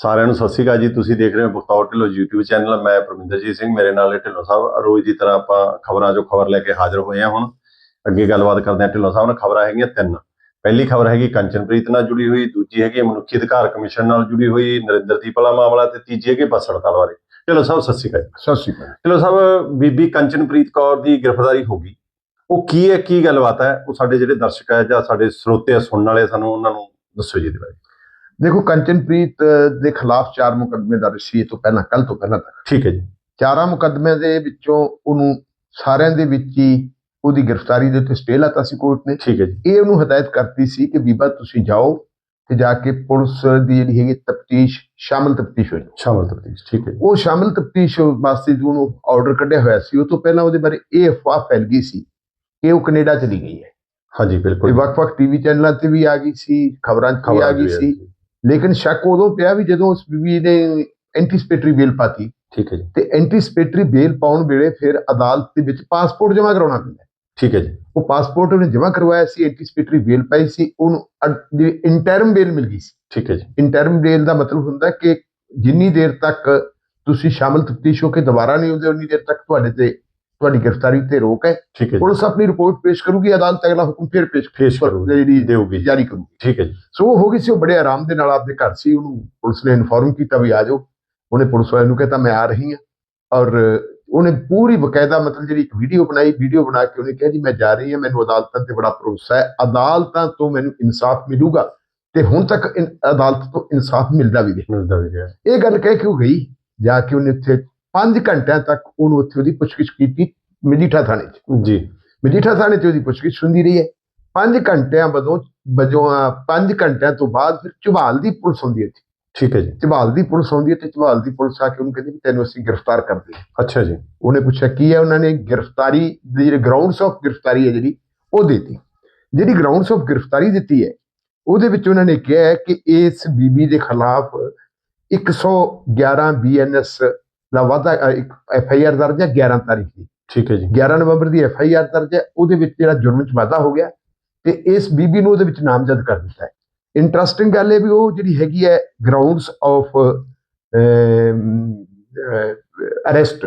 ਸਾਰਿਆਂ ਨੂੰ ਸਤਿ ਸ਼੍ਰੀ ਅਕਾਲ ਜੀ। ਤੁਸੀਂ ਦੇਖ ਰਹੇ ਹੋ ਬਖਤੌਰ ਢਿੱਲੋਂ YouTube ਚੈਨਲ ਮੈਂ ਪਰਮਿੰਦਰਜੀਤ ਸਿੰਘ ਮੇਰੇ ਨਾਲ ਢਿੱਲੋਂ ਸਾਹਿਬ। ਰੋਜ਼ ਦੀ ਤਰ੍ਹਾਂ ਆਪਾਂ ਖਬਰਾਂ 'ਚੋਂ ਖਬਰ ਲੈ ਕੇ ਹਾਜ਼ਰ ਹੋਏ ਹਾਂ ਹੁਣ। ਅੱਗੇ ਗੱਲਬਾਤ ਕਰਦੇ ਹਾਂ ਢਿੱਲੋਂ ਸਾਹਿਬ ਨਾਲ। ਖਬਰਾਂ ਹੈਗੀਆਂ ਤਿੰਨ। ਪਹਿਲੀ ਖਬਰ ਹੈਗੀ ਕੰਚਨਪ੍ਰੀਤ ਨਾਲ ਜੁੜੀ ਹੋਈ। ਦੂਜੀ ਹੈਗੀ ਮਨੁੱਖੀ ਅਧਿਕਾਰ ਕਮਿਸ਼ਨ ਨਾਲ ਜੁੜੀ ਹੋਈ। ਨਰਿੰਦਰਦੀਪ ਵਾਲਾ ਮਾਮਲਾ ਤੇ ਤੀਜੀ ਹੈਗੀ ਬੱਸ ਹੜਤਾਲ ਬਾਰੇ। ਢਿੱਲੋਂ ਸਾਹਿਬ ਸਤਿ ਸ਼੍ਰੀ ਅਕਾਲ ਜੀ। ਸਤਿ ਸ਼੍ਰੀ ਅਕਾਲ। ਢਿੱਲੋਂ ਸਾਹਿਬ ਬੀਬੀ ਕੰਚਨਪ੍ਰੀਤ ਕੌਰ ਦੀ ਗ੍ਰਿਫਤਾਰੀ ਹੋ ਗਈ। ਉਹ ਕੀ ਹੈ ਕੀ ਗੱਲਬਾਤ ਹੈ? ਉਹ ਸਾਡੇ ਜਿਹੜੇ ਦਰਸ਼ਕ ਹੈ ਜਾਂ ਸਾਡੇ ਸਰੋਤੇ ਸੁਣਨ ਵਾਲੇ ਸਾਨੂੰ ਉਹਨਾਂ ਨੂੰ ਦੱਸੋ ਜੀ ਇਹਦੇ ਬਾਰੇ। ਦੇਖੋ ਕੰਚਨਪ੍ਰੀਤ ਦੇ ਖਿਲਾਫ ਚਾਰ ਮੁਕੱਦਮੇ ਦਰਜ ਸੀ ਇਹ ਤੋਂ ਪਹਿਲਾਂ ਕੱਲ ਤੋਂ ਪਹਿਲਾਂ ਤੱਕ। ਠੀਕ ਹੈ ਜੀ। ਚਾਰਾਂ ਮੁਕੱਦਮਿਆਂ ਦੇ ਵਿੱਚੋਂ ਉਹਨੂੰ ਸਾਰਿਆਂ ਦੇ ਵਿੱਚ ਹੀ ਉਹਦੀ ਗ੍ਰਿਫਤਾਰੀ ਦੇ ਉੱਤੇ ਸਟੇ ਲਾਤਾ ਸੀ ਕੋਰਟ ਨੇ। ਠੀਕ ਹੈ ਜੀ। ਇਹ ਉਹਨੂੰ ਹਦਾਇਤ ਕਰਤੀ ਸੀ ਕਿ ਬੀਬਾ ਤੁਸੀਂ ਜਾਓ ਤੇ ਜਾ ਕੇ ਪੁਲਿਸ ਦੀ ਜਿਹੜੀ ਹੈਗੀ ਤਫਤੀਸ਼ ਸ਼ਾਮਲ ਤਫਤੀਸ਼ ਹੋ ਜਾਓ। ਸ਼ਾਮਲ ਤਫਤੀਸ਼ ਠੀਕ ਹੈ ਉਹ ਸ਼ਾਮਲ ਤਫਤੀਸ਼ ਵਾਸਤੇ ਜੋ ਉਹਨੂੰ ਆਰਡਰ ਕੱਢਿਆ ਹੋਇਆ ਸੀ ਉਹ ਤੋਂ ਪਹਿਲਾਂ ਉਹਦੇ ਬਾਰੇ ਇਹ ਅਫਵਾਹ ਫੈਲ ਗਈ ਸੀ ਕਿ ਉਹ ਕੈਨੇਡਾ ਚਲੀ ਗਈ ਹੈ। ਹਾਂਜੀ ਬਿਲਕੁਲ। ਵੱਖ-ਵੱਖ ਟੀਵੀ ਚੈਨਲਾਂ ਤੇ ਵੀ ਆ ਗਈ ਸੀ ਖਬਰਾਂ 'ਚ ਵੀ ਆ ਗਈ ਸੀ। ਲੇਕਿਨ ਸ਼ੱਕ ਉਦੋਂ ਪਿਆ ਵੀ ਜਦੋਂ ਉਸ ਬੀਬੀ ਨੇ ਐਂਟੀਸਪੇਟਰੀ ਬੇਲ ਪਾਤੀ। ਠੀਕ ਹੈ ਜੀ। ਤੇ ਐਂਟੀਸਪੇਟਰੀ ਬੇਲ ਪਾਉਣ ਵੇਲੇ ਫਿਰ ਅਦਾਲਤ ਦੇ ਵਿੱਚ ਪਾਸਪੋਰਟ ਜਮ੍ਹਾਂ ਕਰਾਉਣਾ ਪੈਂਦਾ। ਠੀਕ ਹੈ ਜੀ। ਉਹ ਪਾਸਪੋਰਟ ਉਹਨੇ ਜਮ੍ਹਾਂ ਕਰਵਾਇਆ ਸੀ ਐਂਟੀਸਪੇਟਰੀ ਬੇਲ ਪਾਈ ਸੀ ਉਹਨੂੰ ਇੰਟਰਮ ਬੇਲ ਮਿਲ ਗਈ ਸੀ। ਠੀਕ ਹੈ ਜੀ। ਇੰਟਰਮ ਬੇਲ ਦਾ ਮਤਲਬ ਹੁੰਦਾ ਕਿ ਜਿੰਨੀ ਦੇਰ ਤੱਕ ਤੁਸੀਂ ਸ਼ਾਮਲ ਤਫਤੀਸ਼ ਹੋ ਕੇ ਦੁਬਾਰਾ ਨਹੀਂ ਆਉਂਦੇ ਉਨੀ ਦੇਰ ਤੱਕ ਤੁਹਾਡੇ ਤੇ ਤੁਹਾਡੀ ਗ੍ਰਿਫਤਾਰੀ ਤੇ ਰੋਕ ਹੈ। ਠੀਕ ਹੈ ਜੀ। ਪੁਲਿਸ ਆਪਣੀ ਰਿਪੋਰਟ ਪੇਸ਼ ਕਰੂਗੀ ਅਦਾਲਤ ਅਗਲਾ ਹੁਕਮ ਫਿਰ ਪੇਸ਼ ਪੇਸ਼ ਕਰੂਗੀ ਜਿਹੜੀ ਦੇਊਗੀ ਜਾਰੀ ਕਰੂਗੀ। ਠੀਕ ਹੈ ਜੀ। ਸੋ ਹੋ ਗਈ ਸੀ ਉਹ ਬੜੇ ਆਰਾਮ ਦੇ ਨਾਲ ਆਪਦੇ ਘਰ ਸੀ ਉਹਨੂੰ ਪੁਲਿਸ ਨੇ ਇਨਫੋਰਮ ਕੀਤਾ ਵੀ ਆ ਜਾਓ। ਉਹਨੇ ਪੁਲਿਸ ਵਾਲਿਆਂ ਨੂੰ ਕਹਿਤਾ ਮੈਂ ਆ ਰਹੀ ਹਾਂ। ਔਰ ਉਹਨੇ ਪੂਰੀ ਬਕਾਇਦਾ ਮਤਲਬ ਜਿਹੜੀ ਇੱਕ ਵੀਡੀਓ ਬਣਾਈ ਵੀਡੀਓ ਬਣਾ ਕੇ ਉਹਨੇ ਕਿਹਾ ਜੀ ਮੈਂ ਜਾ ਰਹੀ ਹਾਂ ਮੈਨੂੰ ਅਦਾਲਤਾਂ ਤੇ ਬੜਾ ਭਰੋਸਾ ਹੈ। ਅਦਾਲਤਾਂ ਤੋਂ ਮੈਨੂੰ ਇਨਸਾਫ ਮਿਲੂਗਾ ਤੇ ਹੁਣ ਤੱਕ ਅਦਾਲਤ ਤੋਂ ਇਨਸਾਫ ਮਿਲਦਾ ਵੀ ਰਿਹਾ ਮਿਲਦਾ ਵੀ ਰਿਹਾ ਇਹ ਗੱਲ ਕਹਿ ਕੇ ਉਹ ਗਈ? ਜਾ ਕੇ ਉਹਨੇ ਉੱਥੇ 5 ਘੰਟਿਆਂ ਤੱਕ ਉਹਨੂੰ ਉੱਥੇ ਉਹਦੀ ਪੁੱਛਗਿੱਛ ਕੀਤੀ ਮਜੀਠਾ ਥਾਣੇ 'ਚ। ਜੀ। ਮਜੀਠਾ ਥਾਣੇ 'ਚ ਉਹਦੀ ਪੁੱਛਗਿੱਛ ਹੁੰਦੀ ਰਹੀ ਹੈ। 5 ਘੰਟਿਆਂ ਬਦੋਂ ਵਜੋਂ 5 ਘੰਟਿਆਂ ਤੋਂ ਬਾਅਦ ਫਿਰ ਝਬਾਲ ਦੀ ਪੁਲਿਸ ਆਉਂਦੀ ਹੈ ਠੀਕ ਹੈ ਜੀ। ਝਬਾਲ ਦੀ ਪੁਲਿਸ ਆਉਂਦੀ ਹੈ ਤੇ ਝਬਾਲ ਦੀ ਪੁਲਿਸ ਆ ਕੇ ਉਹਨੂੰ ਕਹਿੰਦੀ ਤੈਨੂੰ ਅਸੀਂ ਗ੍ਰਿਫਤਾਰ ਕਰਦੇ ਹਾਂ ਅੱਛਾ ਜੀ। ਉਹਨੇ ਪੁੱਛਿਆ ਕੀ ਹੈ ਉਹਨਾਂ ਨੇ? ਗ੍ਰਿਫਤਾਰੀ ਦੀ ਜਿਹੜੀ ਗਰਾਊਂਡਸ ਆਫ ਗ੍ਰਿਫਤਾਰੀ ਹੈ ਜਿਹੜੀ ਉਹ ਦਿੱਤੀ। ਜਿਹੜੀ ਗਰਾਊਂਡਸ ਆਫ ਗ੍ਰਿਫਤਾਰੀ ਦਿੱਤੀ ਹੈ ਉਹਦੇ ਵਿੱਚ ਉਹਨਾਂ ਨੇ ਕਿਹਾ ਹੈ ਕਿ ਇਸ ਬੀਬੀ ਦੇ ਖਿਲਾਫ 111 ਬੀਐਨਐਸ ਦਾ ਵਾਧਾ ਐਫ ਆਈ ਆਰ ਦਰਜ ਹੈ 11 ਤਾਰੀਖ ਦੀ। ਠੀਕ ਹੈ ਜੀ। 11 ਨਵੰਬਰ ਦੀ ਐਫ ਆਈ ਆਰ ਦਰਜ ਹੈ ਉਹਦੇ ਵਿੱਚ ਜਿਹੜਾ ਜੁਰਮ ਚ ਵਾਧਾ ਹੋ ਗਿਆ ਤੇ ਇਸ ਬੀਬੀ ਨੂੰ ਉਹਦੇ ਵਿੱਚ ਨਾਮਜ਼ਦ ਕਰ ਦਿੱਤਾ ਹੈ। ਇੰਟਰਸਟਿੰਗ ਗੱਲ ਇਹ ਵੀ ਉਹ ਜਿਹੜੀ ਹੈਗੀ ਹੈ ਗਰਾਊਂਡਸ ਆਫ ਅਰੈਸਟ